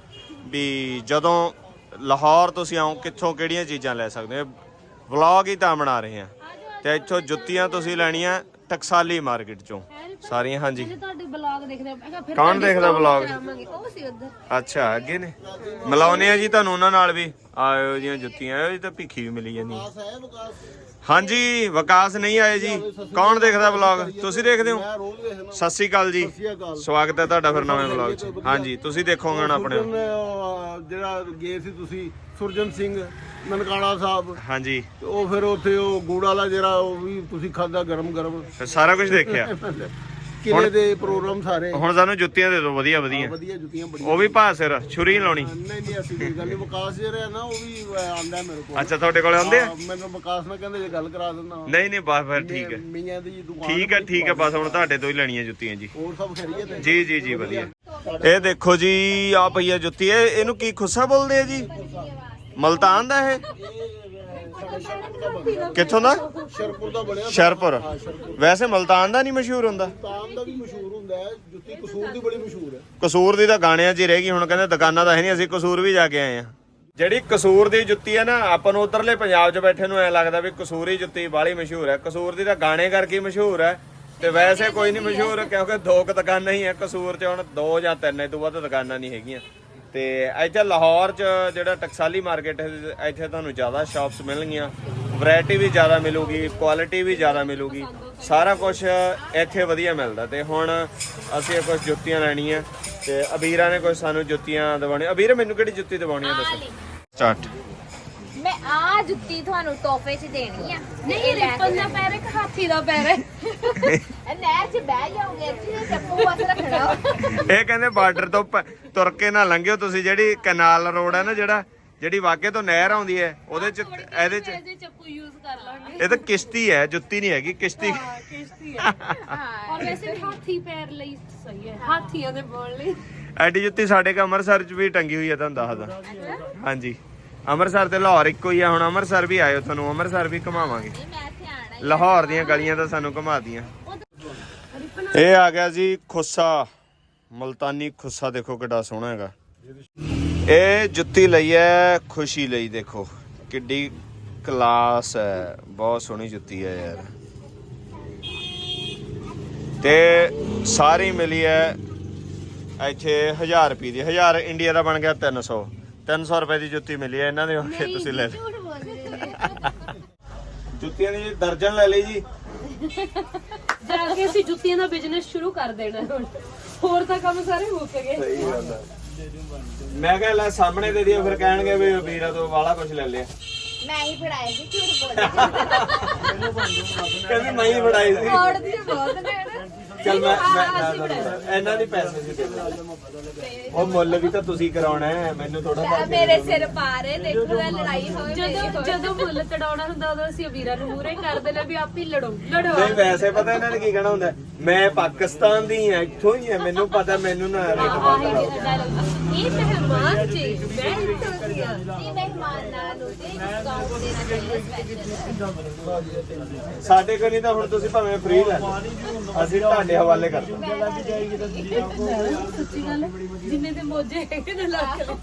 ਵੀ ਜਦੋਂ ਲਾਹੌਰ ਤੁਸੀਂ ਆਓ ਕਿੱਥੋਂ ਕਿਹੜੀਆਂ ਚੀਜ਼ਾਂ ਲੈ ਸਕਦੇ ਹੋ। ਵਲੌਗ ਹੀ ਤਾਂ ਬਣਾ ਰਹੇ ਆ। ਤੇ ਇੱਥੋਂ ਜੁੱਤੀਆਂ ਤੁਸੀਂ ਲੈਣੀਆਂ ਟਕਸਾਲੀ ਮਾਰਕੀਟ ਚੋਂ। ਸਾਰੀਆਂ ਹਾਂਜੀ। ਜਿਹੜੇ ਤੁਹਾਡੇ ਬਲੌਗ ਦੇਖਦੇ ਆ। ਮੈਂ ਕਿਹਾ ਫਿਰ ਕੌਣ ਦੇਖਦਾ ਵਲੌਗ ਕਰਾਵਾਂਗੇ। ਉਹ ਸੀ ਉਧਰ। ਅੱਛਾ ਅੱਗੇ ਨੇ। ਮਿਲਾਉਨੇ ਆ ਜੀ ਤੁਹਾਨੂੰ ਉਹਨਾਂ ਨਾਲ ਵੀ। ਆਇਓ ਜੀਆਂ ਜੁੱਤੀਆਂ ਇਹ ਤਾਂ ਭਿੱਖੀ ਵੀ ਮਿਲੀ ਜਾਂਦੀ। ਹਾਂਜੀ ਵਿਕਾਸ ਨਹੀਂ ਆਏ ਜੀ। ਕੌਣ ਦੇਖਦਾ ਵਲੌਗ ਤੁਸੀਂ ਦੇਖਦੇ ਹੋ? ਸਤਿ ਸ਼੍ਰੀ ਅਕਾਲ ਜੀ। ਸਵਾਗਤ ਹੈ ਤੁਹਾਡਾ ਫਿਰ ਨਵੇਂ ਵਲੌਗ 'ਚ। ਹਾਂਜੀ ਤੁਸੀਂ ਦੇਖੋਗੇ ਹੁਣ ਆਪਣੇ ਜਿਹੜਾ ਗਏ ਸੀ ਤੁਸੀਂ ਸੁਰਜਨ ਸਿੰਘ ਨਨਕਾਣਾ ਸਾਹਿਬ। ਹਾਂਜੀ। ਤੇ ਉਹ ਫਿਰ ਉੱਥੇ ਉਹ ਗੁੜ ਵਾਲਾ ਜਿਹੜਾ ਉਹ ਵੀ ਤੁਸੀਂ ਖਾਦਾ ਗਰਮ ਗਰਮ ਫਿਰ ਸਾਰਾ ਕੁਝ ਦੇਖਿਆ? ਕਿਲੇ ਦੇ ਪ੍ਰੋਗਰਾਮ ਸਾਰੇ। ਹੁਣ ਸਾਨੂੰ ਜੁੱਤੀਆਂ ਦੇ ਦਿਓ ਵਧੀਆ ਵਧੀਆ। ਵਧੀਆ ਜੁੱਤੀਆਂ ਬੜੀਆਂ ਉਹ ਵੀ ਭਾ ਸਿਰ ਛੁਰੀ ਲਾਉਣੀ। ਨਹੀਂ ਨਹੀਂ ਅਸੀਂ ਕੋਈ ਗੱਲ ਨਹੀਂ ਵਿਕਾਸ ਜਿਹੜਾ ਨਾ ਉਹ ਵੀ ਆਉਂਦਾ ਮੇਰੇ ਕੋਲ। ਅੱਛਾ ਤੁਹਾਡੇ ਕੋਲੇ ਆਉਂਦੇ ਆ? ਮੈਨੂੰ ਵਿਕਾਸ ਨਾਲ ਕਹਿੰਦੇ ਜੇ ਗੱਲ ਕਰਾ ਦਿੰਦਾ। ਨਹੀਂ ਨਹੀਂ ਬਸ ਫਿਰ ਠੀਕ ਹੈ। ਮੀਆਂ ਦੀ ਦੁਕਾਨ ਠੀਕ ਹੈ ਠੀਕ ਹੈ ਬਸ ਹੁਣ ਤੁਹਾਡੇ ਤੋਂ ਹੀ ਲੈਣੀਆਂ ਜੁੱਤੀਆਂ ਜੀ। ਹੋਰ ਸਭ ਹੈ? ਜੀ ਜੀ ਜੀ ਵਧੀਆ। ਇਹ ਦੇਖੋ ਜੀ ਆ ਪਈਆ ਜੁੱਤੀ। ਇਹ ਇਹਨੂੰ ਕੀ ਖੁੱਸਾ ਬੋਲਦੇ ਆ ਜੀ? ਮਲਤਾਨ ਦਾ ਇਹ ਕਿੱਥੋਂ ਦਾ? ਸ਼ਰਪੁਰ ਦਾ ਬਣਿਆ ਸ਼ਰਪੁਰ। ਵੈਸੇ ਮਲਤਾਨ ਦਾ ਨਹੀਂ ਮਸ਼ਹੂਰ ਹੁੰਦਾ? ਤਾਮ ਦਾ ਵੀ ਮਸ਼ਹੂਰ ਹੁੰਦਾ ਹੈ ਜੁੱਤੀ ਕਸੂਰ ਦੀ ਬੜੀ ਮਸ਼ਹੂਰ ਹੈ। ਕਸੂਰ ਦੀ ਤਾਂ ਗਾਣਿਆਂ 'ਚ ਹੀ ਰਹਿ ਗਈ ਹੁਣ ਕਹਿੰਦੇ ਦੁਕਾਨਾਂ ਤਾਂ ਹੈ ਨਹੀਂ ਅਸੀਂ ਕਸੂਰ ਵੀ ਜਾ ਕੇ ਆਏ ਆ ਜਿਹੜੀ ਕਸੂਰ ਦੀ ਜੁੱਤੀ ਹੈ ਨਾ ਆਪਾਂ ਨੂੰ ਉਧਰਲੇ ਪੰਜਾਬ 'ਚ ਬੈਠੇ ਨੂੰ ਐ ਲੱਗਦਾ ਵੀ ਕਸੂਰੀ ਜੁੱਤੀ ਬਾਲੀ ਮਸ਼ਹੂਰ ਹੈ। ਕਸੂਰ ਦੀ ਤਾਂ ਗਾਣੇ ਕਰਕੇ ਮਸ਼ਹੂਰ ਹੈ ਤੇ ਵੈਸੇ ਕੋਈ ਨਹੀਂ ਮਸ਼ਹੂਰ ਕਿਉਂਕਿ ਦੋ ਕੁ ਦੁਕਾਨਾਂ ਹੀ ਹੈ ਕਸੂਰ 'ਚ ਹੁਣ ਦੋ ਜਾਂ ਤਿੰਨ ਇਹ ਤੋਂ ਵੱਧ ਦੁਕਾਨਾਂ ਨਹੀਂ ਹੈਗੀਆਂ। ਤੇ ਇੱਥੇ ਲਾਹੌਰ 'ਚ ਜਿਹੜਾ ਟਕਸਾਲੀ ਮਾਰਕੀਟ ਹੈ ਇੱਥੇ ਤੁਹਾਨੂੰ ਜ਼ਿਆਦਾ ਸ਼ਾਪਸ ਮਿਲਣਗੀਆਂ। ਵੈਰਾਈਟੀ ਵੀ ਜ਼ਿਆਦਾ ਮਿਲੂਗੀ ਕੁਆਲਿਟੀ ਵੀ ਜ਼ਿਆਦਾ ਮਿਲੂਗੀ। ਸਾਰਾ ਕੁਝ ਇੱਥੇ ਵਧੀਆ ਮਿਲਦਾ। ਤੇ ਹੁਣ ਅਸੀਂ ਕੁਝ ਜੁੱਤੀਆਂ ਲੈਣੀਆਂ। ਤੇ ਅਬੀਰਾ ਨੇ ਕੁਝ ਸਾਨੂੰ ਜੁੱਤੀਆਂ ਦਿਵਾਉਣੀਆਂ। ਅਬੀਰ ਮੈਨੂੰ ਕਿਹੜੀ ਜੁੱਤੀ ਦਿਵਾਉਣੀ ਹੈ ਦੱਸੋ। ਸਟਾਰਟ ਮੈਂ ਆ ਜੁੱਤੀ ਤੁਹਾਨੂੰ ਤੋਹਫੇ 'ਚ ਦੇਣੀ ਆ। ਨਹੀਂ ਰਿਪਨ ਦਾ ਪੈਰ ਇੱਕ ਹਾਥੀ ਦਾ ਪੈਰ ਹੈ। ਇਹ ਨਹਿਰ 'ਚ ਬਹਿ ਜਾਓਗੇ ਇੱਥੇ ਚੱਪੂ ਬਸ ਰੱਖਣਾ। ਇਹ ਕਹਿੰਦੇ ਬਾਰਡਰ ਤੋਂ ਪ- ਤੁਰ ਕੇ ਨਾ ਲੰਘਿਓ ਤੁਸੀਂ ਜਿਹੜੀ ਕਨਾਲ ਰੋਡ ਹੈ ਨਾ ਜਿਹੜਾ ਜਿਹੜੀ ਵਾਗੇ ਤੋਂ ਨਹਿਰ ਆਉਂਦੀ ਹੈ ਉਹਦੇ ਚ ਇਹਦੇ ਚ ਚੱਪੂ ਯੂਜ਼ ਕਰ ਲਾਂਗੇ। ਇਹ ਤਾਂ ਕਿਸ਼ਤੀ ਹੈ ਜੁੱਤੀ ਨਹੀਂ ਹੈਗੀ ਕਿਸ਼ਤੀ। ਕਿਸ਼ਤੀ ਹੈ। ਔਰ ਵੈਸੇ ਵੀ ਹਾਥੀ ਪੈਰ ਲਈ ਸਹੀ ਹੈ ਹਾਥੀਆਂ ਦੇ ਬੋਲ ਲਈ। ਐਡੀ ਜੁੱਤੀ ਸਾਡੇ ਕੋ ਅੰਮ੍ਰਿਤਸਰ ਚ ਵੀ ਟੰਗੀ ਹੋਈ ਹੈ ਤੁਹਾਨੂੰ ਦੱਸਦਾ। ਹਾਂਜੀ। ਅੰਮ੍ਰਿਤਸਰ ਤੇ ਲਾਹੌਰ ਇੱਕੋ ਹੀ ਆ ਹੁਣ ਅੰਮ੍ਰਿਤਸਰ ਵੀ ਆਇਓ ਤੁਹਾਨੂੰ ਅੰਮ੍ਰਿਤਸਰ ਵੀ ਘੁਮਾਵਾਂਗੇ। ਲਾਹੌਰ ਦੀਆਂ ਗਲੀਆਂ ਤਾਂ ਸਾਨੂੰ ਘੁਮਾਦੀਆਂ ਇਹ ਆ ਗਿਆ ਜੀ ਖੁੱਸਾ ਮਲਤਾਨੀ ਖੁੱਸਾ ਦੇਖੋ ਕਿੱਡਾ ਸੋਹਣਾ ਹੈਗਾ। ਇਹ ਜੁੱਤੀ ਲਈ ਹੈ ਖੁਸ਼ੀ ਲਈ ਦੇਖੋ ਕਿੱਡੀ ਕਲਾਸ ਹੈ ਬਹੁਤ ਸੋਹਣੀ ਜੁੱਤੀ ਹੈ ਯਾਰ। ਤੇ ਸਾਰੀ ਮਿਲੀ ਹੈ ਇੱਥੇ 1000 ਰੁਪਏ ਦੀ 1000 ਇੰਡੀਆ ਦਾ ਬਣ ਗਿਆ 300 300 ਰੁਪਏ ਦੀ ਜੁੱਤੀ ਮਿਲੀ ਹੈ ਇਹਨਾਂ ਦੇ ਵਾਸਤੇ ਤੁਸੀਂ ਲੈ ਲਓ। ਝੂਠ ਜੁੱਤੀਆਂ ਦੀ ਦਰਜਨ ਲੈ ਲਈ ਜੀ। ਜਾ ਕੇ ਅਸੀਂ ਜੁੱਤੀਆਂ ਦਾ ਬਿਜ਼ਨਸ ਸ਼ੁਰੂ ਕਰ ਦੇਣਾ ਹੁਣ। ਹੋਰ ਤਾਂ ਕੰਮ ਸਾਰੇ ਮੁੱਕ ਗਏ। ਸਹੀ ਗੱਲ ਹੈ ਮੈਂ ਕਿਹਾ ਲੈ ਸਾਹਮਣੇ ਦੇ ਦਿਓ ਫਿਰ ਕਹਿਣਗੇ ਵੀ ਵੀਰਾ ਤੋਂ ਵਾਲਾ ਕੁਝ ਲੈ ਲਿਆ। ਮੈਂ ਹੀ ਫੜਾਇਆ ਸੀ ਝੂਠ ਬੋਲਦੇ ਕਹਿੰਦੀ ਮੈਂ ਹੀ ਫੜਾਈ ਸੀ। ਕੋੜ ਦੀ ਬਹੁਤ ਨੇ। ਚਲ ਮੈਂ ਮੈਂ- ਇਹਨਾਂ ਦੀ ਪੈਸੇ ਸੀ ਦੇ ਦਿਓ। ਉਹ ਮੁੱਲ ਵੀ ਤਾਂ ਤੁਸੀਂ ਕਰਾਉਣਾ ਹੈ ਮੈਨੂੰ ਥੋੜਾ ਆ ਮੇਰੇ ਸਿਰ ਪਾਰੇ ਦੇਖੋ ਇਹ ਲੜਾਈ ਹੋਵੇ ਜਦੋਂ ਜਦੋਂ ਮੁੱਲ ਤੜਾਉਣਾ ਹੁੰਦਾ ਉਦੋਂ ਅਸੀਂ ਵੀਰਾ ਨੂੰ ਮੂਰੇ ਕਰ ਦੇਣਾ ਵੀ ਆਪ ਹੀ ਲੜੋ। ਲੜੋ ਨਹੀਂ ਵੈਸੇ ਪਤਾ ਇਹਨਾਂ ਨੇ ਕੀ ਕਹਿਣਾ ਹੁੰਦਾ? ਮੈਂ ਪਾਕਿਸਤਾਨ ਦੀ ਹਾਂ ਇੱਥੋਂ ਹੀ ਹਾਂ ਮੈਨੂੰ ਪਤਾ ਮੈਨੂੰ ਨਾ ਰੇਟ ਆਹੀ ਡਾਇਲੌਗ ਇਹ ਮਹਿਮਾਨ ਜੀ ਮੈਂ ਇੱਥੋਂ ਦੀ ਆ। ਜੀ ਮਹਿਮਾਨਾਂ ਨੂੰ ਤੇ ਡਿਸਕਾਊਂਟ ਦੇਣਾ ਚਾਹੀਦਾ ਸਪੈਸ਼ਲ ਸਾਡੇ ਕੋਲ ਨਹੀਂ ਤਾਂ ਹੁਣ ਤੁਸੀਂ ਭਾਵੇਂ ਫ੍ਰੀ ਲੈ ਲਓ। ਅਸੀਂ ਤੁਹਾਡੇ ਹਵਾਲੇ ਕਰ ਦਾਂਗੇ ਸੱਚੀ ਗੱਲ ਹੈ। ਜਿੰਨੇ ਦੇ ਮੋਜੇ ਹੈਗੇ ਨੇ ਲੱਖ ਲੈ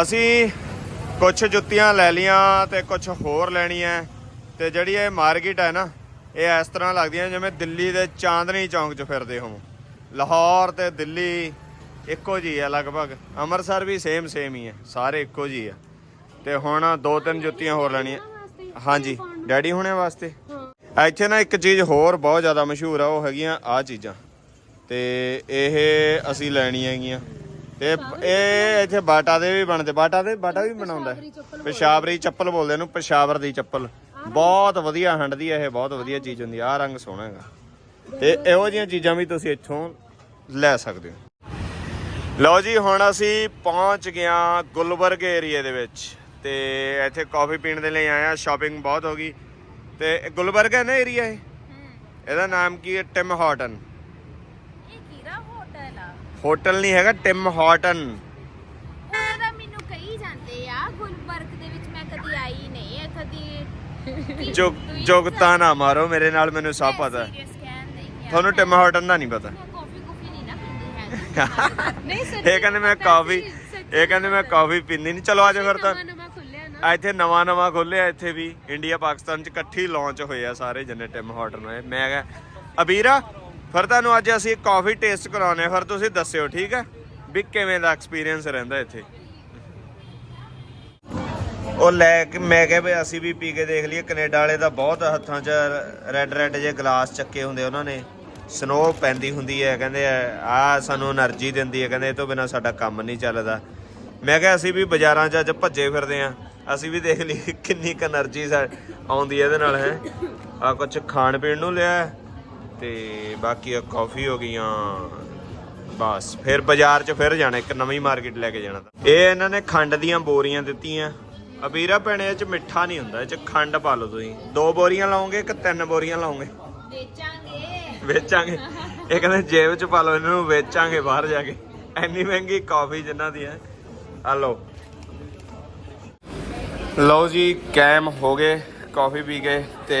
ਅਸੀਂ ਕੁਝ ਜੁੱਤੀਆਂ ਲੈ ਲੀਆਂ ਤੇ ਕੁਝ ਹੋਰ ਲੈਣੀਆਂ। ਤੇ ਜਿਹੜੀ ਇਹ ਮਾਰਕੀਟ ਹੈ ਨਾ ਇਹ ਇਸ ਤਰ੍ਹਾਂ ਲੱਗਦੀਆਂ ਜਿਵੇਂ ਦਿੱਲੀ ਦੇ ਚਾਂਦਨੀ ਚੌਂਕ 'ਚ ਫਿਰਦੇ ਹੋ ਲਾਹੌਰ ਤੇ ਦਿੱਲੀ ਇੱਕੋ ਜੀ ਹੈ ਲਗਭਗ। ਅੰਮ੍ਰਿਤਸਰ ਵੀ ਸੇਮ ਸੇਮ ਹੀ ਹੈ ਸਾਰੇ ਇੱਕੋ ਜੀ ਆ। ਤੇ ਹੁਣ ਦੋ ਤਿੰਨ ਜੁੱਤੀਆਂ ਹੋਰ ਲੈਣੀਆਂ। ਹਾਂਜੀ। ਡੈਡੀ ਹੁਣੇ ਵਾਸਤੇ। ਇੱਥੇ ਨਾ ਇੱਕ ਚੀਜ਼ ਹੋਰ ਬਹੁਤ ਜ਼ਿਆਦਾ ਮਸ਼ਹੂਰ ਆ, ਉਹ ਹੈਗੀਆਂ ਆ ਚੀਜ਼ਾਂ। ਤੇ ਇਹ ਅਸੀਂ ਲੈਣੀਆਂ ਹੈਗੀਆਂ। ਤੇ ਇਹ ਇੱਥੇ ਬਾਟਾ ਦੇ ਵੀ ਬਣਦੇ, ਬਾਟਾ ਦੇ, ਬਾਟਾ ਵੀ ਬਣਾਉਂਦਾ ਹੈ। ਪਿਸ਼ਾਵਰੀ ਚੱਪਲ ਬੋਲਦੇ ਇਹਨੂੰ, ਪਿਸ਼ਾਵਰ ਦੀ ਚੱਪਲ। ਬਹੁਤ ਵਧੀਆ ਹੰਡਦੀ ਹੈ ਇਹ ਬਹੁਤ ਵਧੀਆ ਚੀਜ਼ ਹੁੰਦੀ ਆ, ਆਹ ਰੰਗ ਸੋਹਣਾ ਹੈਗਾ। ਤੇ ਇਹੋ ਜਿਹੀਆਂ ਚੀਜ਼ਾਂ ਵੀ ਤੁਸੀਂ ਇੱਥੋਂ ਲੈ ਸਕਦੇ ਹੋ। ਲਓ ਜੀ, ਹੁਣ ਅਸੀਂ ਪਹੁੰਚ ਗਏ ਗਿਆ ਗੁਲਬਰਗ ਏਰੀਆ ਦੇ ਵਿੱਚ। ਤੇ ਇੱਥੇ ਕਾਫੀ ਪੀਣ ਦੇ ਲਈ ਆਏ ਆ ਸ਼ਾਪਿੰਗ ਬਹੁਤ ਹੋ ਗਈ। ਤੇ ਇਹ ਗੁਲਬਰਗ ਹੈ ਨਾ ਏਰੀਆ ਇਹ? ਇਹਦਾ ਨਾਮ ਕੀ ਹੈ? ਟਿਮ ਹਾਰਟਨ ਇਹ ਕੀਰਾ ਹੋਟਲ ਆ? ਹੋਟਲ ਨਹੀਂ ਹੈਗਾ ਟਿਮ ਹਾਰਟਨ ਉਹਨਾਂ ਦਾ ਮੈਨੂੰ ਕਹੀ ਜਾਂਦੇ ਆ ਗੁਲਬਰਗ ਦੇ ਵਿੱਚ ਮੈਂ ਕਦੀ ਆਈ ਨਹੀਂ ਹੈ ਕਦੀ ਜੁਗ ਜੁਗਤਾ ਨਾ ਮਾਰੋ ਮੇਰੇ ਨਾਲ ਮੈਨੂੰ ਸਭ ਪਤਾ। ਹੈ ਤੁਹਾਨੂੰ ਟਿਮ ਹਾਰਟਨ ਦਾ ਨਹੀਂ ਪਤਾ। ਕਾਫੀ ਕੁਫੀ ਨਹੀਂ ਨਾ ਪੀਂਦੀ ਹੈ ਨਹੀਂ ਸਰ ਇਹ ਕਹਿੰਦੇ ਮੈਂ ਕਾਫੀ ਇਹ ਕਹਿੰਦੇ ਮੈਂ ਕਾਫੀ ਪੀਂਦੀ ਨਹੀਂ। ਚਲੋ ਆਜੋ ਫਿਰ ਤਾਂ। ਇੱਥੇ ਨਵਾਂ ਨਵਾਂ ਖੋਲਿਆ ਇੱਥੇ ਵੀ। ਇੰਡੀਆ ਪਾਕਿਸਤਾਨ ਚ ਇਕੱਠੀ ਲਾਂਚ ਹੋਏ ਆ ਸਾਰੇ ਜਿੰਨੇ ਟਿਮ ਹਾਰਟਨ ਹੋਏ ਮੈਂ ਕਹਾਂ, ਅਬੀਰਾ, ਫਿਰ ਤੁਹਾਨੂੰ ਅੱਜ ਅਸੀਂ ਕਾਫੀ ਟੇਸਟ ਕਰਾਉਨੇ ਫਿਰ ਤੁਸੀਂ ਦੱਸਿਓ, ਠੀਕ ਹੈ ਵੀ ਕਿਵੇਂ ਦਾ ਐਕਸਪੀਰੀਅੰਸ ਰਹਿੰਦਾ ਇੱਥੇ? ਉਹ ਲੈ ਕੇ ਮੈਂ ਕਿਹਾ ਵੀ ਅਸੀਂ ਵੀ ਪੀ ਕੇ ਦੇਖ ਲਈਏ। ਕੈਨੇਡਾ ਵਾਲੇ ਦਾ ਬਹੁਤ ਹੱਥਾਂ 'ਚ ਰੈੱਡ ਰੈੱਡ ਜੇ ਗਲਾਸ ਚੱਕੇ ਹੁੰਦੇ ਉਹਨਾਂ ਨੇ। ਸਨੋ ਪੈਂਦੀ ਹੁੰਦੀ ਹੈ, ਕਹਿੰਦੇ ਆ ਸਾਨੂੰ એનર્ਜੀ ਦਿੰਦੀ ਹੈ। ਕਹਿੰਦੇ ਇਹ ਤੋਂ ਬਿਨਾ ਸਾਡਾ ਕੰਮ ਨਹੀਂ ਚੱਲਦਾ। ਮੈਂ ਕਿਹਾ ਅਸੀਂ ਵੀ ਬਾਜ਼ਾਰਾਂ 'ਚ ਅੱਜ ਭੱਜੇ ਫਿਰਦੇ ਆਂ। ਅਸੀਂ ਵੀ ਦੇਖ ਲਈ ਕਿੰਨੀ ਕ એનર્ਜੀ ਆਉਂਦੀ ਹੈ ਇਹਦੇ ਨਾਲ ਹੈ। ਆ ਕੁਝ ਖਾਣ ਪੀਣ ਨੂੰ ਲਿਆ ਤੇ ਬਾਕੀ ਆ ਕਾਫੀ ਹੋ ਗਈਆਂ। ਬਸ ਫਿਰ ਬਾਜ਼ਾਰ 'ਚ ਫਿਰ ਜਾਣਾ ਇੱਕ ਨਵੀਂ ਮਾਰਕੀਟ ਲੈ ਕੇ ਜਾਣਾ ਇਹ ਇਹਨਾਂ ਨੇ ਖੰਡ ਦੀਆਂ ਬੋਰੀਆਂ ਦਿੱਤੀਆਂ। ਅਬੀਰਾ ਭੈਣੇ 'ਚ ਮਿੱਠਾ ਨਹੀਂ ਹੁੰਦਾ ਇਹ 'ਚ ਖੰਡ ਪਾ ਲਓ ਤੁਸੀਂ। ਦੋ ਬੋਰੀਆਂ ਲਾਓਗੇ ਕਿ ਤਿੰਨ ਬੋਰੀਆਂ ਲਾਓਗੇ? ਵੇਚਾਂਗੇ। ਵੇਚਾਂਗੇ। ਇਹ ਕਹਿੰਦੇ ਜੇਬ 'ਚ ਪਾ ਲਓ ਇਹਨਾਂ ਨੂੰ ਵੇਚਾਂਗੇ ਬਾਹਰ ਜਾ ਕੇ। ਐਨੀ ਮਹਿੰਗੀ ਕਾਫੀ ਜਿੰਨਾ ਦੀ ਹੈ। ਆ ਲਓ। ਲਓ ਜੀ, ਕੈਮ ਹੋ ਗਏ ਕਾਫੀ ਪੀ ਗਏ ਤੇ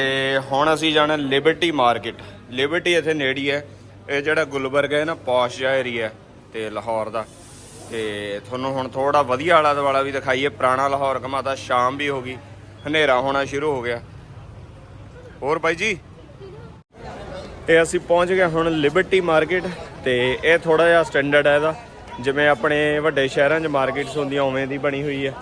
ਹੁਣ ਅਸੀਂ ਜਾਣਾ ਲਿਬਰਟੀ ਮਾਰਕੀਟ ਲਿਬਰਟੀ ਇੱਥੇ ਨੇੜੀ ਹੈ ਇਹ ਜਿਹੜਾ ਗੁਲਬਰਗ ਹੈ ਨਾ, ਪੌਸ਼ ਜਿਹਾ ਏਰੀਆ ਤੇ ਲਾਹੌਰ ਦਾ। ਤੇ ਤੁਹਾਨੂੰ ਹੁਣ ਥੋੜਾ ਵਧੀਆ ਆਲਾ ਦੁਆਲਾ ਵੀ ਦਿਖਾਈਏ। ਪੁਰਾਣਾ ਲਾਹੌਰ ਘਮਾਤਾ, ਸ਼ਾਮ ਵੀ ਹੋ ਗਈ। ਹਨੇਰਾ ਹੋਣਾ ਸ਼ੁਰੂ ਹੋ ਗਿਆ। ਹੋਰ ਬਾਈ ਜੀ? ਇਹ ਅਸੀਂ ਪਹੁੰਚ ਗਏ ਹੁਣ ਲਿਬਰਟੀ ਮਾਰਕੀਟ ਤੇ ਇਹ ਥੋੜਾ ਜਿਹਾ ਸਟੈਂਡਰਡ ਹੈ ਇਹਦਾ। ਜਿਵੇਂ ਆਪਣੇ ਵੱਡੇ ਸ਼ਹਿਰਾਂ 'ਚ ਮਾਰਕੀਟਸ ਹੁੰਦੀਆਂ, ਉਵੇਂ ਦੀ ਬਣੀ ਹੋਈ ਹੈ।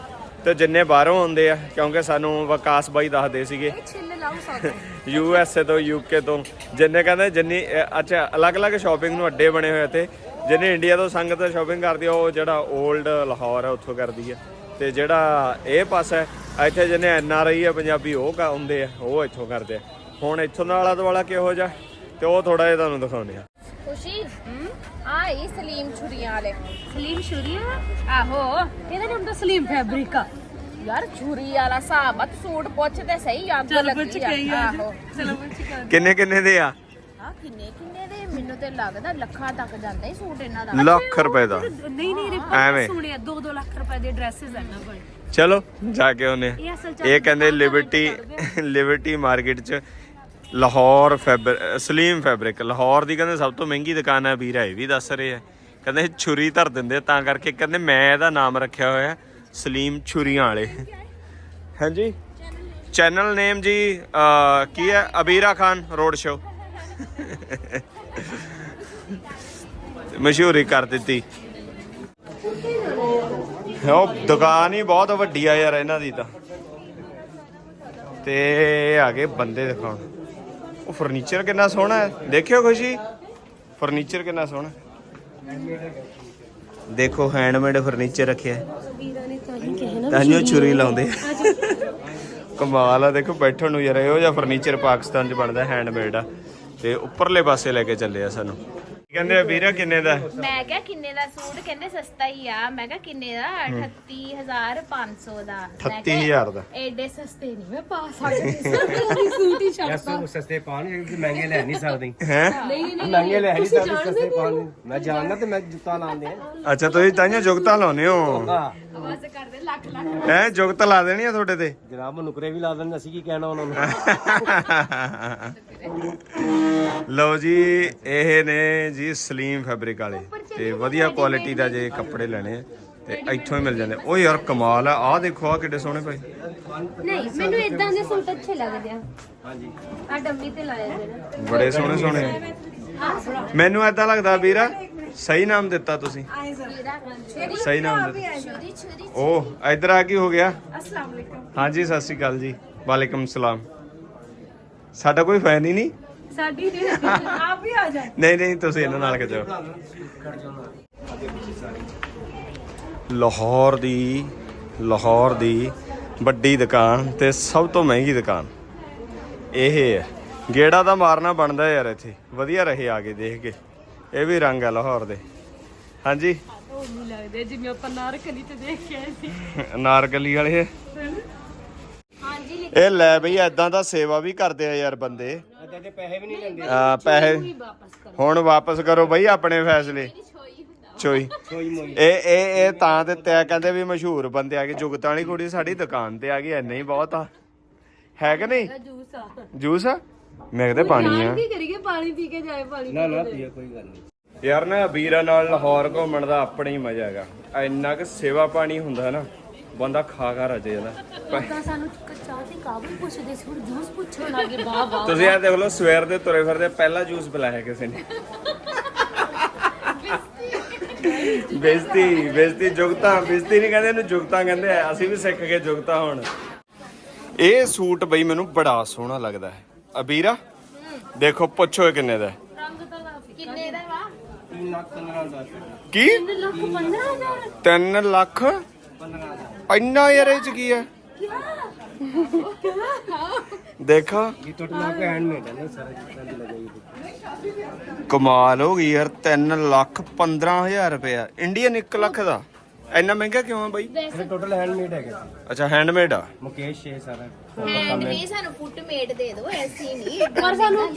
ਤੇ ਜਿੰਨੇ ਬਾਹਰੋਂ ਆਉਂਦੇ ਆ ਕਿਉਂਕਿ ਸਾਨੂੰ ਵਿਕਾਸ ਬਾਈ ਦੱਸਦੇ ਸੀਗੇ। ਛਿੱਲ ਲਾਉ ਸਾਥ ਯੂ ਐਸ ਏ ਤੋਂ ਯੂਕੇ ਤੋਂ ਜਿੰਨੇ ਕਹਿੰਦੇ ਜਿੰਨੀ ਅ, ਅੱਛਾ ਅਲੱਗ-ਅਲੱਗ ਸ਼ਾਪਿੰਗ ਨੂੰ ਅੱਡੇ ਬਣੇ ਹੋਏ ਤੇ ਜਿੰਨੇ ਇੰਡੀਆ ਤੋਂ ਸੰਗਤ ਸ਼ਾਪਿੰਗ ਕਰਦੀ ਆ ਉਹ ਜਿਹੜਾ 올ਡ ਲਾਹੌਰ ਹੈ ਉੱਥੋਂ ਕਰਦੀ ਹੈ ਤੇ ਜਿਹੜਾ ਇਹ ਪਾਸਾ ਹੈ ਇੱਥੇ ਜਿੰਨੇ ਐਨ ਆਰ ਆਈ ਆ ਪੰਜਾਬੀ ਉਹ ਕ- ਆਉਂਦੇ ਆ ਉਹ ਇੱਥੋਂ ਕਰਦੇ ਆ। ਹੁਣ ਇੱਥੋਂ ਦਾ ਆਲਾ ਦੁਆਲਾ ਕਿਹੋ ਜਿਹਾ ਤੇ ਉਹ ਥੋੜਾ ਜਿਹਾ ਤੁਹਾਨੂੰ ਦਿਖਾਉਂਦੇ ਆ। ਖੁਸ਼ੀ? ਆ ਇਹ ਸਲੀਮ ਛੁਰੀਆਂ ਵਾਲੇ। ਸਲੀਮ ਸ਼ੁਰੀਆ ਆਹੋ। ਇਹਦਾ ਨਾਮ ਤਾਂ ਸਲੀਮ ਫੈਬਰਿਕ ਆ। ਯਾਰ ਛੁਰੀ ਵਾਲਾ ਹਿਸਾਬ ਆ ਤੂੰ ਸੂਟ ਪੁੱਛ ਤੇ ਸਹੀ ਅੱਗ ਲੱਗੀ ਆ। ਆਹੋ। ਚਲੋ ਬੱਚੀ ਕਰ ਕਿੰਨੇ ਕਿੰਨੇ ਦੇ ਆ? ਆ ਕਿੰਨੇ ਕਿੰਨੇ ਦੇ? ਮੈਨੂੰ ਤੇ ਲੱਗਦਾ ਲੱਖਾਂ ਤੱਕ ਜਾਂਦਾ ਹੀ ਸੂਟ ਇਹਨਾਂ ਦਾ। ਲੱਖ ਰੁਪਏ ਦਾ। ਨਹੀਂ ਨਹੀਂ ਰੇ ਐਵੇਂ। ਸੁਣਿਆ 2-2 ਲੱਖ ਰੁਪਏ ਦੇ ਡਰੈਸਸ ਆ ਨਾ ਕੋਲ। ਚਲੋ ਜਾ ਕੇ ਉਹਨੇ। ਇਹ ਅਸਲ ਚ ਇਹ ਕਹਿੰਦੇ ਲਿਬਰਟੀ ਲਿਬਰਟੀ ਮਾਰਕੀਟ 'ਚ ਲਾਹੌਰ ਫੈਬਰ ਸਲੀਮ ਫੈਬਰਿਕ ਲਾਹੌਰ ਦੀ ਕਹਿੰਦੇ ਸਭ ਤੋਂ ਮਹਿੰਗੀ ਦੁਕਾਨ ਹੈ ਵੀਰਾ ਇਹ ਵੀ ਦੱਸ ਰਹੇ ਆ। ਕਹਿੰਦੇ ਛੁਰੀ ਧਰ ਦਿੰਦੇ ਤਾਂ ਕਰਕੇ ਕਹਿੰਦੇ ਮੈਂ ਇਹਦਾ ਨਾਮ ਰੱਖਿਆ ਹੋਇਆ ਹੈ, ਸਲੀਮ ਛੁਰੀਆਂ ਵਾਲੇ। ਹਾਂਜੀ? ਚੈਨਲ ਨੇਮ ਜੀ ਕੀ ਹੈ? ਅਬੀਰਾ ਖਾਨ ਰੋਡ ਸ਼ੋ ਮਸ਼ਹੂਰੀ ਕਰ ਦਿੱਤੀ। ਉਹ ਦੁਕਾਨ ਹੀ ਬਹੁਤ ਵੱਡੀ ਆ ਯਾਰ ਇਹਨਾਂ ਦੀ ਤਾਂ। ਤੇ ਆ ਗਏ ਬੰਦੇ ਦਿਖਾਉਣ। ਉਹ ਫਰਨੀਚਰ ਕਿੰਨਾ ਸੋਹਣਾ ਹੈ? ਦੇਖਿਓ ਖੁਸ਼ੀ। ਫਰਨੀਚਰ ਕਿੰਨਾ ਸੋਹਣਾ ਦੇਖੋ ਹੈਂਡਮੇਡ ਫਰਨੀਚਰ ਰੱਖਿਆ ਹੈ। ਵੀਰਾਂ ਨੇ ਤਾਂ ਹੀ ਕਿਹਾ ਨਾ ਤਾਂਿਓ ਛੁਰੀ ਲਾਉਂਦੇ ਕਮਾਲ ਆ, ਦੇਖੋ, ਬੈਠਣ ਨੂੰ ਯਾਰ, ਇਹੋ ਜਿਹਾ ਫਰਨੀਚਰ ਪਾਕਿਸਤਾਨ 'ਚ ਬਣਦਾ ਹੈਂਡਮੇਡ ਆ। ਤੇ ਉੱਪਰਲੇ ਪਾਸੇ ਲੈ ਕੇ ਚੱਲੇ ਆ ਸਾਨੂੰ। ਕਹਿੰਦੇ ਵੀਰਾ ਕਿੰਨੇ ਦਾ? ਮੈਂ ਕਿਹਾ ਕਿੰਨੇ ਦਾ ਸੂਟ? ਕਹਿੰਦੇ ਸਸਤਾ ਹੀ ਆ। ਮੈਂ ਕਿਹਾ ਕਿੰਨੇ ਦਾ? 38500 ਦਾ। ਮੈਂ ਕਿਹਾ, 38000 ਦਾ। ਐਡੇ ਸਸਤੇ ਨਹੀਂ ਮੈਂ ਪਾ ਸਕਦੀ। ਸੂਟ ਹੀ ਛੱਡ ਸਸਤੇ ਸਸਤੇ ਪਾਣ ਕਿ ਮਹਿੰਗੇ ਲੈ ਨਹੀਂ ਸਕਦੀ। ਹੈ? ਨਹੀਂ ਨਹੀਂ ਮਹਿੰਗੇ ਲੈ ਨਹੀਂ ਤੁਸੀਂ ਸਕਦੀ ਜਾਣਦੇ ਸਸਤੇ ਪਾਣ ਮੈਂ ਜਾਣਦਾ ਤੇ ਮੈਂ ਜੁੱਤਾ ਲਾਉਂਦੇ ਆ। ਅੱਛਾ ਤੁਸੀਂ ਤਾਂਿਓ ਜੁਗਤਾ ਲਾਉਨੇ ਹੋ? ਹਾਂ ਬਸ ਕਰਦੇ ਲੱਖ ਲੱਖ। ਹੈ ਜੁਗਤ ਲਾ ਦੇਣੀ ਆ ਤੁਹਾਡੇ ਤੇ? ਜਨਾਬ ਨੁਕਰੇ ਵੀ ਲਾ ਦਿੰਦੇ ਅਸੀਂ ਕੀ ਕਹਿਣਾ ਉਹਨਾਂ ਨੂੰ? ਲਓ ਜੀ ਇਹ ਨੇ ਜੀ ਸਲੀਮ ਫੈਬਰਿਕ ਵਾਲੇ ਤੇ ਵਧੀਆ ਕੁਆਲਿਟੀ ਦਾ ਜੇ ਕੱਪੜੇ ਲੈਣੇ ਆ ਤੇ ਇੱਥੋਂ ਹੀ ਮਿਲ ਜਾਂਦੇ ਉਹ ਯਾਰ ਕਮਾਲ ਆ। ਆਹ ਦੇਖੋ ਆ ਕਿੱਡੇ ਸੋਹਣੇ ਭਾਈ। ਨਹੀਂ ਮੈਨੂੰ ਇਦਾਂ ਦੇ ਸੂਟ ਅੱਛੇ ਲੱਗਦੇ ਆ। ਹਾਂਜੀ ਆ ਡੰਮੀ ਤੇ ਲਾਇਆ ਦੇ ਨਾ। ਬੜੇ ਸੋਹਣੇ ਸੋਹਣੇ ਆ। ਮੈਨੂੰ ਐਦਾਂ ਲੱਗਦਾ ਵੀਰਾ ਸਹੀ ਨਾਮ ਦਿੱਤਾ ਤੁਸੀਂ। ਸਹੀ ਨਾਮ ਦਿੱਤਾ। ਉਹ ਇਧਰ ਆ ਕੀ ਹੋ ਗਿਆ? ਅਸਲਾਮ ਹਾਂਜੀ ਸਤਿ ਸ਼੍ਰੀ ਅਕਾਲ ਜੀ। ਵਾਲੇਕਮ ਸਲਾਮ। ਸਾਡਾ ਕੋਈ ਫੈਨ ਹੀ ਨਹੀਂ। ਸਾਡੀ ਆਪ ਵੀ ਆ ਜਾ ਨਹੀਂ ਨਹੀਂ ਤੁਸੀਂ ਇਹਨਾਂ ਨਾਲ ਜਾਓ। ਲਾਹੌਰ ਦੀ ਲਾਹੌਰ ਦੀ ਵੱਡੀ ਦੁਕਾਨ ਤੇ ਸਭ ਤੋਂ ਮਹਿੰਗੀ ਦੁਕਾਨ। ਇਹ ਹੈ। ਗੇੜਾ ਤਾਂ ਮਾਰਨਾ ਬਣਦਾ ਯਾਰ ਇੱਥੇ। ਵਧੀਆ ਰਹੇ ਆ ਕੇ ਦੇਖ ਕੇ। ਇਹ ਵੀ ਰੰਗ ਆ ਲਾਹੌਰ ਦੇ। ਹਾਂਜੀ। ਉਹ ਨਹੀਂ ਲੱਗਦੇ ਜਿਵੇਂ ਆਪਾਂ ਨਾਰਕਲੀ ਤੇ ਦੇਖ ਕੇ ਆਏ ਸੀ। ਨਾਰਗਲੀ ਵਾਲੇ। ਇਹ ਲੈ ਬਈ ਐਦਾਂ ਦਾ ਸੇਵਾ ਵੀ ਕਰਦੇ ਆ ਯਾਰ ਬੰਦੇ। ਪੈਸੇ ਵੀ ਨਹੀਂ ਲੈਂਦੇ। ਆ ਪੈਸੇ ਵਾਪਸ ਕਰੋ। ਹੁਣ ਵਾਪਸ ਕਰੋ ਬਈ ਆਪਣੇ ਫੈਸਲੇ। ਚੋਈ ਇਹ ਇਹ ਇਹ ਤਾਂ ਦਿੱਤੇ ਆ ਕਹਿੰਦੇ ਵੀ ਮਸ਼ਹੂਰ ਬੰਦੇ ਆ ਗਏ। ਜੁਗਤਾਂ ਵਾਲੀ ਕੁੜੀ ਸਾਡੀ ਦੁਕਾਨ ਤੇ ਆ ਗਈ ਐਨਾ ਹੀ ਬਹੁਤ ਆ। ਹੈ ਕਿ ਨਹੀਂ? ਜੂਸ ਆ। ਜੂਸ ਆ? ਮੈਂ ਕਹਿੰਦੇ ਪਾਣੀ ਆ। ਕੀ ਕਰੀਏ ਪਾਣੀ ਪੀ ਕੇ ਜਾਏ ਪਾਣੀ ਨਾ ਨਾ ਪੀਏ ਕੋਈ ਗੱਲ ਨਹੀਂ। ਯਾਰ ਨਾ ਵੀਰਾਂ ਨਾਲ ਲਾਹੌਰ ਘੁੰਮਣ ਦਾ ਆਪਣਾ ਹੀ ਮਜ਼ਾ ਹੈਗਾ। ਇੰਨਾ ਕਿ ਸੇਵਾ ਪਾਣੀ ਹੁੰਦਾ ਨਾ। ਬੰਦਾ ਖਾ ਖਾ ਰਜੇ ਜਾਂਦਾ ਤਾਂ ਸਾਨੂੰ ਚਾਹ ਤੇ ਕਾਬੂ ਪੁੱਛਦੇ ਸੀ ਹੁਣ ਜੂਸ ਪੁੱਛਣ ਲੱਗੇ ਵਾਹ ਵਾਹ ਤੁਸੀਂ ਇਹ ਦੇਖ ਲਓ ਸਵੇਰ ਦੇ ਤੁਰੇ ਫਿਰਦੇ ਪਹਿਲਾ ਜੂਸ ਪਿਲਾਇਆ ਕਿਸੇ ਨੇ। ਬੇਇੱਜ਼ਤੀ। ਬੇਇੱਜ਼ਤੀ ਜੁਗਤਾ ਬੇਇੱਜ਼ਤੀ ਨਹੀਂ ਕਹਿੰਦੇ ਇਹਨੂੰ ਜੁਗਤਾ ਕਹਿੰਦੇ ਆ। ਅਸੀਂ ਵੀ ਸਿੱਖ ਗਏ ਜੁਗਤਾ ਹੁਣ। ਇਹ ਸੂਟ ਬਈ ਮੈਨੂੰ ਬੜਾ ਸੋਹਣਾ ਲੱਗਦਾ ਹੈ। ਅਬੀਰਾ ਦੇਖੋ ਪੁੱਛੋ ਇਹ ਕਿੰਨੇ ਦਾ ਹੈ? ਕਿੰਨੇ ਦਾ ਵਾ? 3 ਲੱਖ 15 ਦਾ ਕੀ? 3 ਲੱਖ 15000 3 ਲੱਖ? 15 ਦਾ ਇੰਨਾ ਯਾਰ ਇਹ ਚ ਕੀ ਹੈ ਕੀ ਦੇਖੋ ये टोटल आपका हैंडमेड है ना सारा जितना भी लगाई ਕਮਾਲ ਹੋ ਗਈ ਯਾਰ 3 ਲੱਖ 15000 ਰੁਪਇਆ ਇੰਡੀਅਨ 1 ਲੱਖ ਦਾ ਇੰਨਾ ਮਹਿੰਗਾ ਕਿਉਂ ਆ ਬਾਈ ये टोटल हैंडमेड है क्या ਅੱਛਾ ਹੈਂਡਮੇਡ ਆ मुकेश है सारा ਹੈਂਡ ਵੀ ਸਾਨੂੰ ਫੁੱਟ ਮੇਡ ਦੇ ਦਿਓ ਐਸੀ ਨਹੀਂ। ਪਰ ਸਾਨੂੰ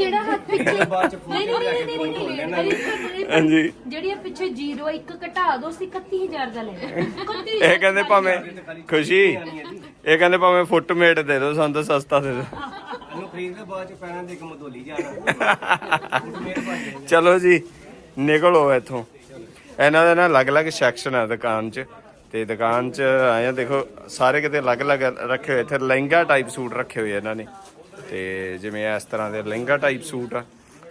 ਚਲੋ ਜੀ ਨਿਕਲੋ ਇੱਥੋਂ। ਇਹਨਾਂ ਦੇ ਨਾ ਅਲੱਗ-ਅਲੱਗ ਸੈਕਸ਼ਨ ਆ ਦੁਕਾਨ 'ਚ। ਤੇ ਦੁਕਾਨ 'ਚ ਆਏ ਆ, ਦੇਖੋ, ਸਾਰੇ ਕਿਤੇ ਅਲੱਗ-ਅਲੱਗ ਰੱਖੇ ਹੋਏ, ਇੱਥੇ ਲਹਿੰਗਾ ਟਾਈਪ ਸੂਟ ਰੱਖੇ ਹੋਏ ਇਹਨਾਂ ਨੇ। ਤੇ ਜਿਵੇਂ ਇਸ ਤਰ੍ਹਾਂ ਦੇ ਲਹਿੰਗਾ ਟਾਈਪ ਸੂਟ ਆ।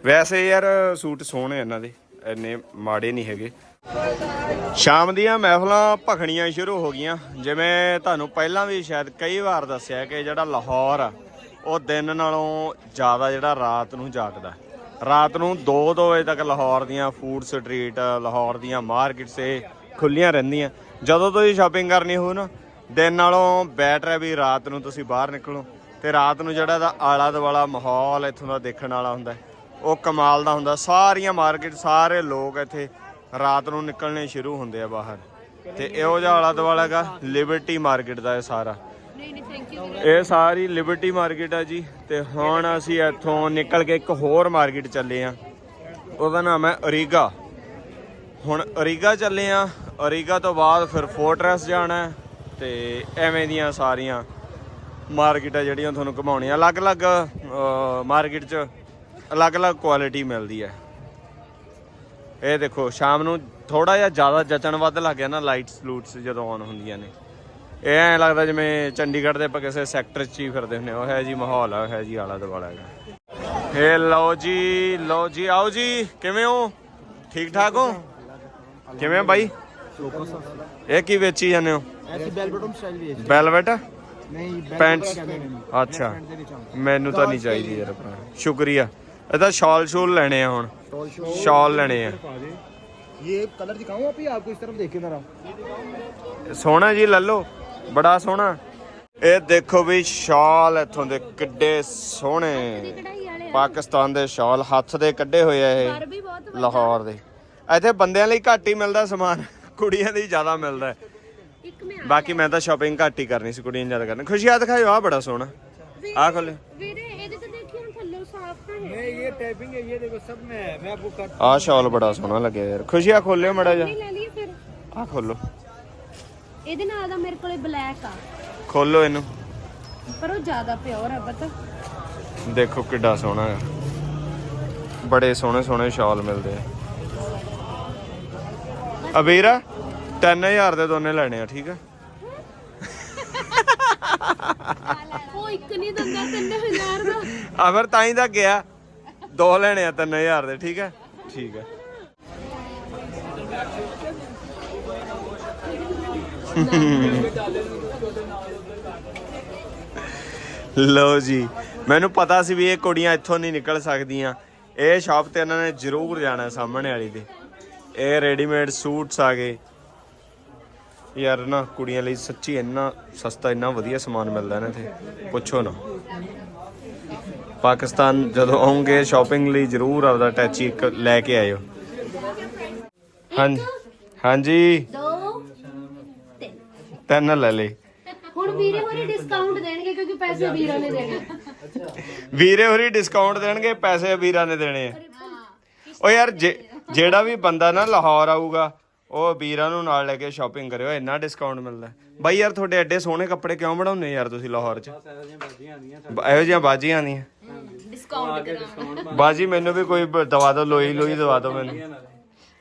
ਵੈਸੇ ਯਾਰ, ਸੂਟ ਸੋਹਣੇ ਇਹਨਾਂ ਦੇ, ਇੰਨੇ ਮਾੜੇ ਨਹੀਂ ਹੈਗੇ। ਸ਼ਾਮ ਦੀਆਂ ਮਹਿਫਲਾਂ ਭਖਣੀਆਂ ਸ਼ੁਰੂ ਹੋ ਗਈਆਂ। ਜਿਵੇਂ ਤੁਹਾਨੂੰ ਪਹਿਲਾਂ ਵੀ ਸ਼ਾਇਦ ਕਈ ਵਾਰ ਦੱਸਿਆ ਕਿ ਜਿਹੜਾ ਲਾਹੌਰ ਆ, ਉਹ ਦਿਨ ਨਾਲੋਂ ਜ਼ਿਆਦਾ ਜਿਹੜਾ ਰਾਤ ਨੂੰ ਜਾਗਦਾ। ਰਾਤ ਨੂੰ 2-2 ਵਜੇ ਤੱਕ ਲਾਹੌਰ ਦੀਆਂ ਫੂਡ ਸਟਰੀਟ ਲਾਹੌਰ ਦੀਆਂ ਮਾਰਕੀਟਸ ਇਹ ਖੁੱਲੀਆਂ ਰਹਿੰਦੀਆਂ। ਜਦੋਂ ਤੁਸੀਂ ਸ਼ਾਪਿੰਗ ਕਰਨੀ ਹੋ ਨਾ, ਦਿਨ ਨਾਲੋਂ ਬੈਟਰ ਹੈ ਵੀ ਰਾਤ ਨੂੰ ਤੁਸੀਂ ਬਾਹਰ ਨਿਕਲੋ। ਤੇ ਰਾਤ ਨੂੰ ਜਿਹੜਾ ਦਾ ਆਲਾ ਦੁਆਲਾ ਮਾਹੌਲ ਇੱਥੋਂ ਦਾ ਦੇਖਣ ਵਾਲਾ ਹੁੰਦਾ ਉਹ ਕਮਾਲ ਦਾ ਹੁੰਦਾ। ਸਾਰੀਆਂ ਮਾਰਕੀਟ ਸਾਰੇ ਲੋਕ ਇੱਥੇ ਰਾਤ ਨੂੰ ਨਿਕਲਣੇ ਸ਼ੁਰੂ ਹੁੰਦੇ ਆ ਬਾਹਰ। ਤੇ ਇਹੋ ਜਿਹਾ ਆਲਾ ਦੁਆਲਾ ਹੈਗਾ ਲਿਬਰਟੀ ਮਾਰਕੀਟ ਦਾ ਇਹ ਸਾਰਾ। ਇਹ ਸਾਰੀ ਲਿਬਰਟੀ ਮਾਰਕੀਟ ਆ ਜੀ, ਤੇ ਹੁਣ ਅਸੀਂ ਇੱਥੋਂ ਨਿਕਲ ਕੇ ਇੱਕ ਹੋਰ ਮਾਰਕੀਟ ਚੱਲੇ ਆ। ਉਹਦਾ ਨਾਮ ਹੈ ਅਰੀਗਾ ਹੁਣ ਅਰੀਗਾ ਚੱਲੇ ਆ ਅਰੀਗਾ ਤੋਂ ਬਾਅਦ ਫਿਰ ਫੋਰਟਰੈਸ ਜਾਣਾ ਹੈ ਤੇ ਐਵੇਂ ਦੀਆਂ ਸਾਰੀਆਂ ਮਾਰਕੀਟਾਂ ਜਿਹੜੀਆਂ ਤੁਹਾਨੂੰ ਘੁਮਾਉਣੀਆਂ। ਅਲੱਗ-ਅਲੱਗ ਮਾਰਕੀਟ 'ਚ ਅਲੱਗ-ਅਲੱਗ ਕੁਆਲਿਟੀ ਮਿਲਦੀ ਹੈ। ਇਹ ਦੇਖੋ, ਸ਼ਾਮ ਨੂੰ ਥੋੜਾ ਜਿਹਾ ਜ਼ਿਆਦਾ ਜਚਣ ਵੱਧ ਲੱਗ ਗਿਆ ਨਾ ਲਾਈਟਸ ਲੂਟਸ ਜਦੋਂ ਆਨ ਹੁੰਦੀਆਂ ਨੇ। ਇਹ ਐਂ ਲੱਗਦਾ ਜਿਵੇਂ ਚੰਡੀਗੜ੍ਹ ਦੇ ਆਪਾਂ ਕਿਸੇ ਸੈਕਟਰ 'ਚ ਹੀ ਫਿਰਦੇ ਹੁੰਦੇ ਉਹ ਹੈ ਜੀ ਮਾਹੌਲ ਆ, ਉਹ ਹੈ ਜੀ ਆਲਾ ਦੁਆਲਾ ਹੈਗਾ। ਏ ਲਓ ਜੀ ਲਓ ਜੀ, ਆਓ ਜੀ, ਕਿਵੇਂ ਹੋ? ਠੀਕ ਠਾਕ ਹੋ? ਕਿਵੇਂ ਬਾਈ? ਇਹ ਕੀ ਵੇਚੀ ਜਾਂਦੇ ਹੋ? ਐਸੀ ਬੈਲਬਟਮ ਸਟਾਈਲ ਵੇਚਦੇ ਬੈਲਵਟ ਨਹੀਂ ਪੈਂਟਸ ਅੱਛਾ। ਮੈਨੂੰ ਤਾਂ ਨਹੀਂ ਚਾਹੀਦੀ ਯਾਰ ਭਰਾ ਸ਼ੁਕਰੀਆ। ਇਹ ਸ਼ਾਲ ਸ਼ੂਲ ਲੈਣੇ ਆ ਹੁਣ। ਸ਼ਾਲ ਲੈਣੇ ਆ। ਇਹ ਕਲਰ ਦਿਖਾਉਂ ਆਪੀ ਆਪਕੋ ਇਸ ਤਰਫ ਦੇਖ ਕੇ ਜਰਾ। ਸੋਹਣਾ ਜੀ ਲੈ ਲਓ। ਬੜਾ ਸੋਹਣਾ। ਇਹ ਦੇਖੋ ਵੀ ਸ਼ਾਲ ਇੱਥੋਂ ਦੇ ਕਿੱਡੇ ਸੋਹਣੇ। ਪਾਕਿਸਤਾਨ ਦੇ ਸ਼ਾਲ ਹੱਥ ਦੇ ਕੱਢੇ ਹੋਏ ਆ ਇਹ। ਲਾਹੌਰ ਦੇ। ਇੱਥੇ ਬੰਦਿਆਂ ਲਈ ਘੱਟ ਹੀ ਮਿਲਦਾ ਸਮਾਨ। ਕੁੜੀਆਂ ਲਈ ਜ਼ਿਆਦਾ ਮਿਲਦਾ ਹੈ। ਇੱਕ ਮੈਂ ਬਾਕੀ ਮੈਂ ਤਾਂ ਸ਼ਾਪਿੰਗ ਘੱਟ ਹੀ ਕਰਨੀ ਸੀ ਕੁੜੀਆਂ ਨੂੰ ਜ਼ਿਆਦਾ ਕਰਨੀ ਖੁਸ਼ੀ ਆ ਦਿਖਾਇਓ ਆ ਬੜਾ ਸੋਹਣਾ ਆ ਖੋਲੇ ਵੀਰੇ ਇਹਦੇ ਤੇ ਦੇਖੀ ਹੁਣ ਥੱਲੇ ਸਾਫ ਤਾਂ ਹੈ ये टाइपिंग है ये देखो सब में है मैं आपको कट ਆ ਸ਼ਾਲ ਬੜਾ ਸੋਹਣਾ ਲੱਗਿਆ ਯਾਰ ਖੁਸ਼ੀ ਆ ਖੋਲਿਓ ਮੜਾ ਜਾ ਲੈ ਲਈਏ ਫਿਰ ਆ ਖੋਲੋ ਇਹਦੇ ਨਾਲ ਦਾ ਮੇਰੇ ਕੋਲੇ ਬਲੈਕ ਆ ਖੋਲੋ ਇਹਨੂੰ ਪਰ ਉਹ ਜ਼ਿਆਦਾ ਪਿਓਰ ਆ ਪਤਾ ਦੇਖੋ ਕਿੱਡਾ ਸੋਹਣਾ ਹੈ ਬੜੇ ਸੋਹਣੇ ਸੋਹਣੇ ਸ਼ਾਲ ਮਿਲਦੇ ਆ ਅਬੀਰਾ 3000 ਦੇ ਦੋਨੇ ਲੈਣੇ ਆ ਠੀਕ ਆ? ਉਹ ਇੱਕ ਨਹੀਂ ਦਿੰਦਾ 3000 ਦਾ। ਆ ਫਿਰ ਤਾਂ ਹੀ ਤਾਂ ਗਿਆ ਦੋ ਲੈਣੇ ਆ 3000 ਦੇ ਠੀਕ ਹੈ ਠੀਕ ਹੈ ਲਓ ਜੀ ਮੈਨੂੰ ਪਤਾ ਸੀ ਵੀ ਇਹ ਕੁੜੀਆਂ ਇੱਥੋਂ ਨਹੀਂ ਨਿਕਲ ਸਕਦੀਆਂ। ਇਹ ਸ਼ਾਪ ਤੇ ਇਹਨਾਂ ਨੇ ਜ਼ਰੂਰ ਜਾਣਾ ਸਾਹਮਣੇ ਵਾਲੀ ਦੇ ਇਹ ਰੈਡੀਮੇਡ ਸੂਟਸ ਆ ਗਏ। ਯਾਰ ਨਾ ਕੁੜੀਆਂ ਲਈ ਸੱਚੀ ਇੰਨਾ ਸਸਤਾ ਇੰਨਾ ਵਧੀਆ ਸਮਾਨ ਮਿਲਦਾ ਇਹਨਾਂ ਤੇ ਪੁੱਛੋ ਨਾ। ਪਾਕਿਸਤਾਨ ਜਦੋਂ ਆਉਂਗੇ ਸ਼ਾਪਿੰਗ ਲਈ ਜ਼ਰੂਰ ਆਪਦਾ ਟੈਚੀ ਇੱਕ ਲੈ ਕੇ ਆਇਓ। ਹਾਂਜੀ ਹਾਂਜੀ। ਦੋ ਤਿੰਨ। ਤਿੰਨ ਲੈ ਲੈ ਹੁਣ ਵੀਰੇ ਹੋਰੀ ਡਿਸਕਾਊਂਟ ਦੇਣਗੇ ਕਿਉਂਕਿ ਪੈਸੇ ਵੀਰਾਂ ਨੇ ਦੇਣੇ। ਵੀਰੇ ਹੋਰੀ ਡਿਸਕਾਊਂਟ ਦੇਣਗੇ ਪੈਸੇ ਵੀਰਾਂ ਨੇ ਦੇਣੇ ਆ। ਓ ਯਾਰ ਜੇ- ਜਿਹੜਾ ਵੀ ਬੰਦਾ ਨਾ ਲਾਹੌਰ ਆਊਗਾ ਉਹ ਵੀਰਾਂ ਨੂੰ ਨਾਲ ਲੈ ਕੇ ਸ਼ਾਪਿੰਗ ਕਰਿਓ ਇੰਨਾ ਡਿਸਕਾਊਂਟ ਮਿਲਦਾ। ਬਾਈ ਯਾਰ ਤੁਹਾਡੇ ਐਡੇ ਸੋਹਣੇ ਕੱਪੜੇ ਕਿਉਂ ਬਣਾਉਂਦੇ ਯਾਰ ਤੁਸੀਂ ਲਾਹੌਰ 'ਚ? ਇਹੋ ਜਿਹੀਆਂ ਬਾਜੀਆਂ ਆਉਂਦੀਆਂ ਡਿਸਕਾਊਂਟ ਬਾਜੀ ਮੈਨੂੰ ਵੀ ਕੋਈ ਦਵਾ ਦਿਓ ਲੋਈ ਲੋਈ ਦਵਾ ਦਿਓ ਮੈਨੂੰ।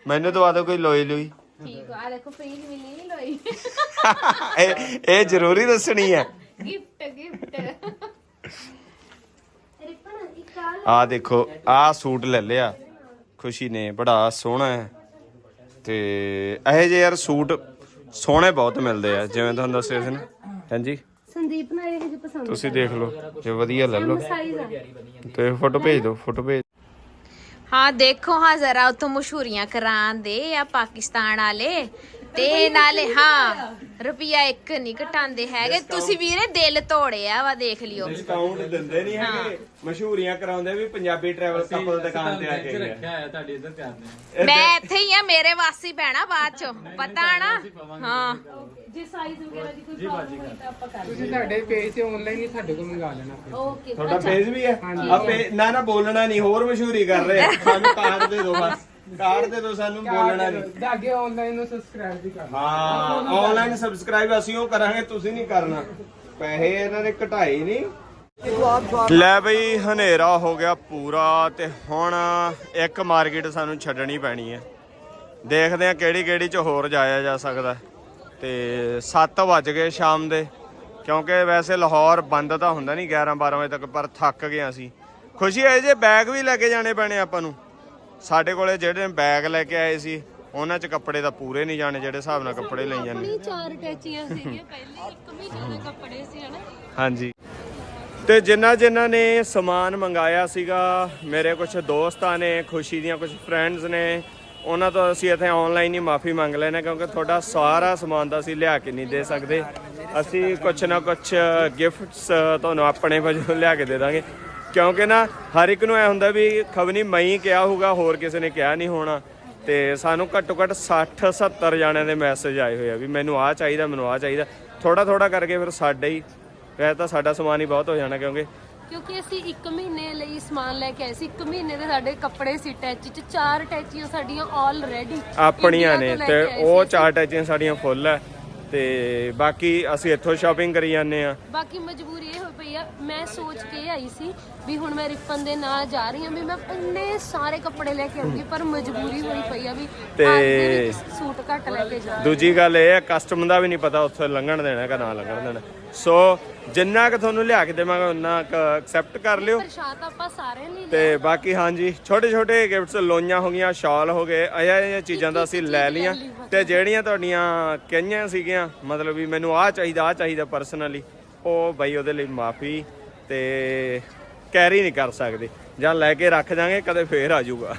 ਮੈਨੂੰ ਦਵਾ ਦਿਓ ਕੋਈ ਲੋਈ ਲੋਈ। ਠੀਕ ਆ ਦੇਖੋ ਫ੍ਰੀ ਮਿਲਣੀ ਨਹੀਂ ਲੋਈ। ਇਹ ਇਹ ਜ਼ਰੂਰੀ ਦੱਸਣੀ ਹੈ। ਗਿਫਟ ਗਿਫਟ ਆ ਦੇਖੋ ਆ ਸੂਟ ਲੈ ਲਿਆ। ਖੁਸ਼ੀ ਨੇ ਬੜਾ ਸੋਹਣਾ ਹੈ। ਤੇ ਇਹੋ ਜਿਹੇ ਯਾਰ ਸੂਟ ਸੋਹਣੇ ਬਹੁਤ ਮਿਲਦੇ ਆ ਜਿਵੇਂ ਤੁਹਾਨੂੰ ਦੱਸਿਆ ਸੀ ਨਾ। ਹਾਂਜੀ? ਸੰਦੀਪ ਨਾਲ ਇਹ ਜਿਹੇ ਪਸੰਦ ਤੁਸੀਂ ਦੇਖ ਲਓ ਜੇ ਵਧੀਆ ਲੈ ਲਓ। ਤੇ ਫੋਟੋ ਭੇਜ ਦਿਓ ਫੋਟੋ ਭੇਜ ਹਾਂ ਦੇਖੋ ਹਾਂ ਜ਼ਰਾ ਉਤੋਂ ਮਸ਼ਹੂਰੀਆਂ ਕਰਾਂਦੇ ਆ ਪਾਕਿਸਤਾਨ ਵਾਲੇ। ਤੇ ਨਾਲੇ ਹਾਂ ਰੁਪਿਆ ਇੱਕ ਨਹੀਂ ਘਟਾਉਂਦੇ ਹੈਗੇ। ਤੁਸੀਂ ਵੀਰੇ ਦਿਲ ਤੋੜਿਆ ਵਾ ਦੇਖ ਲਿਓ। ਡਿਸਕਾਊਂਟ ਦਿੰਦੇ ਨਹੀਂ ਹੈਗੇ। ਮਸ਼ਹੂਰੀਆਂ ਕਰਾਉਂਦੇ ਵੀ ਪੰਜਾਬੀ ਟਰੈਵਲ ਕਪਲ ਦੁਕਾਨ ਤੇ ਆ ਕੇ ਰੱਖਿਆ ਹੈ ਤੁਹਾਡੇ ਇੱਧਰ ਕਰਨੇ ਮੈਂ ਇੱਥੇ ਹੀ ਆ ਮੇਰੇ ਵਾਸੀ ਪੈਣਾ ਬਾਅਦ ਚ। ਪਤਾ ਨਾ? ਹਾਂ। ਜੇ ਸਾਈਜ਼ ਵਗੈਰਾ ਦੀ ਕੋਈ ਪ੍ਰੋਬਲਮ ਹੋਈ ਤਾਂ ਆਪਾਂ ਕਰ ਤੁਸੀਂ ਸਾਡੇ ਪੇਜ ਤੇ ਆਨਲਾਈਨ ਹੀ ਸਾਡੇ ਕੋਲ ਮੰਗਾ ਲੈਣਾ ਓਕੇ ਤੁਹਾਡਾ ਪੇਜ ਵੀ ਹੈ? ਆਪੇ ਨਾ ਨਾ ਬੋਲਣਾ ਨਹੀਂ ਹੋਰ ਮਸ਼ਹੂਰੀ ਕਰ ਰਹੇ। ਸਾਨੂੰ ਕਾਰਡ ਦੇ ਦਿਓ ਬਸ। ਕਾਰਡ ਦੇ ਦਿਓ ਸਾਨੂੰ ਬੋਲਣਾ ਨਹੀਂ। ਤੇ ਅੱਗੇ ਆਨਲਾਈਨ ਨੂੰ ਸਬਸਕ੍ਰਾਈਬ ਵੀ ਕਰ ਹਾਂ ਆਨਲਾਈਨ ਸਬਸਕ੍ਰਾਈਬ ਅਸੀਂ ਉਹ ਕਰਾਂਗੇ ਤੁਸੀਂ ਨਹੀਂ ਕਰਨਾ। ਪੈਸੇ ਇਹਨਾਂ ਨੇ ਘਟਾਏ ਨਹੀਂ। ਲੈ ਬਈ ਹਨੇਰਾ ਹੋ ਗਿਆ ਪੂਰਾ ਤੇ ਹੁਣ ਇੱਕ ਮਾਰਕੀਟ ਸਾਨੂੰ ਛੱਡਣੀ ਪੈਣੀ ਹੈ। ਦੇਖਦੇ ਆ ਕਿਹੜੀ ਕਿਹੜੀ ਚ ਹੋਰ ਜਾਇਆ ਜਾ ਸਕਦਾ ਤੇ 7 ਵੱਜ ਗਏ ਸ਼ਾਮ ਦੇ ਕਿਉਂਕਿ ਵੈਸੇ ਲਾਹੌਰ ਬੰਦ ਤਾਂ ਹੁੰਦਾ ਨਹੀਂ 11 12 ਵਜੇ ਤੱਕ ਪਰ ਥੱਕ ਗਏ ਅਸੀਂ। ਖੁਸ਼ੀ ਹੈ ਜੇ ਬੈਗ ਵੀ ਲੈ ਕੇ ਜਾਣੇ ਪੈਣੇ ਆਪਾਂ ਨੂੰ। ਸਾਡੇ ਕੋਲੇ ਜਿਹੜੇ ਬੈਗ ਲੈ ਕੇ ਆਏ ਸੀ ਉਹਨਾਂ 'ਚ ਕੱਪੜੇ ਤਾਂ ਪੂਰੇ ਨਹੀਂ ਜਾਣੇ ਜਿਹੜੇ ਹਿਸਾਬ ਨਾਲ ਕੱਪੜੇ ਲਈ ਜਾਂਦੇ। ਆਪਣੀ ਚਾਰ ਟੈਚੀਆਂ ਸੀਗੀਆਂ ਪਹਿਲੇ ਇੱਕ ਮਹੀਨੇ ਦੇ ਕੱਪੜੇ ਸੀ ਹਨਾ? ਹਾਂਜੀ। ਤੇ ਜਿਨ੍ਹਾਂ ਜਿਨ੍ਹਾਂ ਨੇ ਸਮਾਨ ਮੰਗਾਇਆ ਸੀਗਾ ਮੇਰੇ ਕੁਝ ਦੋਸਤਾਂ ਨੇ ਖੁਸ਼ੀ ਦੀਆਂ ਕੁਝ ਫਰੈਂਡਸ ਨੇ ਉਹਨਾਂ ਤੋਂ ਅਸੀਂ ਇੱਥੇ ਆਨਲਾਈਨ ਹੀ ਮਾਫੀ ਮੰਗ ਲੈਣਾ ਕਿਉਂਕਿ ਤੁਹਾਡਾ ਸਾਰਾ ਸਮਾਨ ਤਾਂ ਅਸੀਂ ਲਿਆ ਕੇ ਨਹੀਂ ਦੇ ਸਕਦੇ। ਅਸੀਂ ਕੁਝ ਨਾ ਕੁਝ ਗਿਫਟਸ ਤੁਹਾਨੂੰ ਆਪਣੇ ਵਜੋਂ ਲਿਆ ਕੇ ਦੇ ਦਾਂਗੇ। ਕਿਉਂਕਿ ਨਾ ਹਰ ਇੱਕ ਨੂੰ ਐ ਹੁੰਦਾ ਵੀ ਖਬਨੀ ਮਈ ਕਿਹਾ ਹੋਊਗਾ ਹੋਰ ਕਿਸੇ ਨੇ ਕਿਹਾ ਨਹੀਂ ਹੋਣਾ। ਤੇ ਸਾਨੂੰ ਘੱਟੋ ਘੱਟ 60 70 ਜਾਣਿਆਂ ਦੇ ਮੈਸੇਜ ਆਏ ਹੋਏ ਆ ਵੀ ਮੈਨੂੰ ਆਹ ਚਾਹੀਦਾ ਮੈਨੂੰ ਆਹ ਚਾਹੀਦਾ। ਥੋੜਾ ਥੋੜਾ ਕਰਕੇ ਫਿਰ ਸਾਡੇ ਹੀ ਵੈਸੇ ਤਾਂ ਸਾਡਾ ਸਮਾਨ ਹੀ ਬਹੁਤ ਹੋ ਜਾਣਾ ਕਿਉਂਕਿ ਕਿਉਂਕਿ ਅਸੀਂ 1 ਮਹੀਨੇ ਲਈ ਸਮਾਨ ਲੈ ਕੇ ਆਏ ਸੀ। 1 ਮਹੀਨੇ ਦੇ ਸਾਡੇ ਕੱਪੜੇ ਸੀ ਟੈਚੀ ਚ ਚਾਰ ਟੈਚੀਆਂ ਸਾਡੀਆਂ ਆਲਰੇਡੀ ਆਪਣੀਆਂ ਨੇ ਤੇ ਉਹ ਚਾਰ ਟੈਚੀਆਂ ਸਾਡੀਆਂ ਫੁੱਲ ਹੈ ਤੇ ਬਾਕੀ ਅਸੀਂ ਇੱਥੋਂ ਸ਼ਾਪਿੰਗ ਕਰੀ ਜਾਂਦੇ ਆ। ਬਾਕੀ ਮਜਬੂਰੀ ਹੋਈ ਆ। ਮੈਂ ਸੋਚ ਕੇ ਆਈ ਸੀ ਵੀ ਹੁਣ ਮੈਂ ਰਿਪਨ ਦੇ ਨਾਲ ਜਾ ਰਹੀ ਹਾਂ ਵੀ ਮੈਂ ਇੰਨੇ ਸਾਰੇ ਕੱਪੜੇ ਲੈ ਕੇ ਆਉਂਗੀ ਪਰ ਮਜਬੂਰੀ ਹੋਈ ਪਈ ਆ ਵੀ ਤੇ- ਸੂਟ ਘੱਟ ਲੈ ਕੇ ਜਾ ਦੂਜੀ ਗੱਲ ਇਹ ਹੈ ਕਸਟਮ ਦਾ ਵੀ ਨਹੀਂ ਪਤਾ ਉੱਥੇ ਲੰਘਣ ਦੇਣਾ ਕਿ ਨਾ ਲੰਘਣ ਦੇਣਾ। ਸੋ ਜਿੰਨਾ ਕਿ ਤੁਹਾਨੂੰ ਲਿਆ ਕੇ ਦੇਵਾਂਗੇ ਉਨਾ ਐਕਸੈਪਟ ਕਰ ਲਿਓ। ਪ੍ਰਸ਼ਾਦ ਆਪਾਂ ਸਾਰਿਆਂ ਲਈ ਤੇ ਬਾਕੀ ਹਾਂਜੀ ਛੋਟੇ ਛੋਟੇ ਗਿਫਟਸ ਲੋਈਆਂ ਹੋ ਗਈਆਂ ਸ਼ਾਲ ਹੋ ਗਏ ਇਹ ਜਿਹੀਆਂ ਚੀਜ਼ਾਂ ਦਾ ਅਸੀਂ ਲੈ ਲਈਆਂ। ਤੇ ਜਿਹੜੀਆਂ ਤੁਹਾਡੀਆਂ ਕਈਆਂ ਸੀਗੀਆਂ ਮਤਲਬ ਵੀ ਮੈਨੂੰ ਆਹ ਚਾਹੀਦਾ ਆਹ ਚਾਹੀਦਾ ਪਰਸਨਲੀ ਉਹ ਬਈ ਉਹਦੇ ਲਈ ਮਾਫੀ ਤੇ ਕੈਰੀ ਨਹੀਂ ਕਰ ਸਕਦੇ। ਜਾਂ ਲੈ ਕੇ ਰੱਖ ਜਾਾਂਗੇ, ਕਦੇ ਫੇਰ ਆ ਜਾਊਗਾ।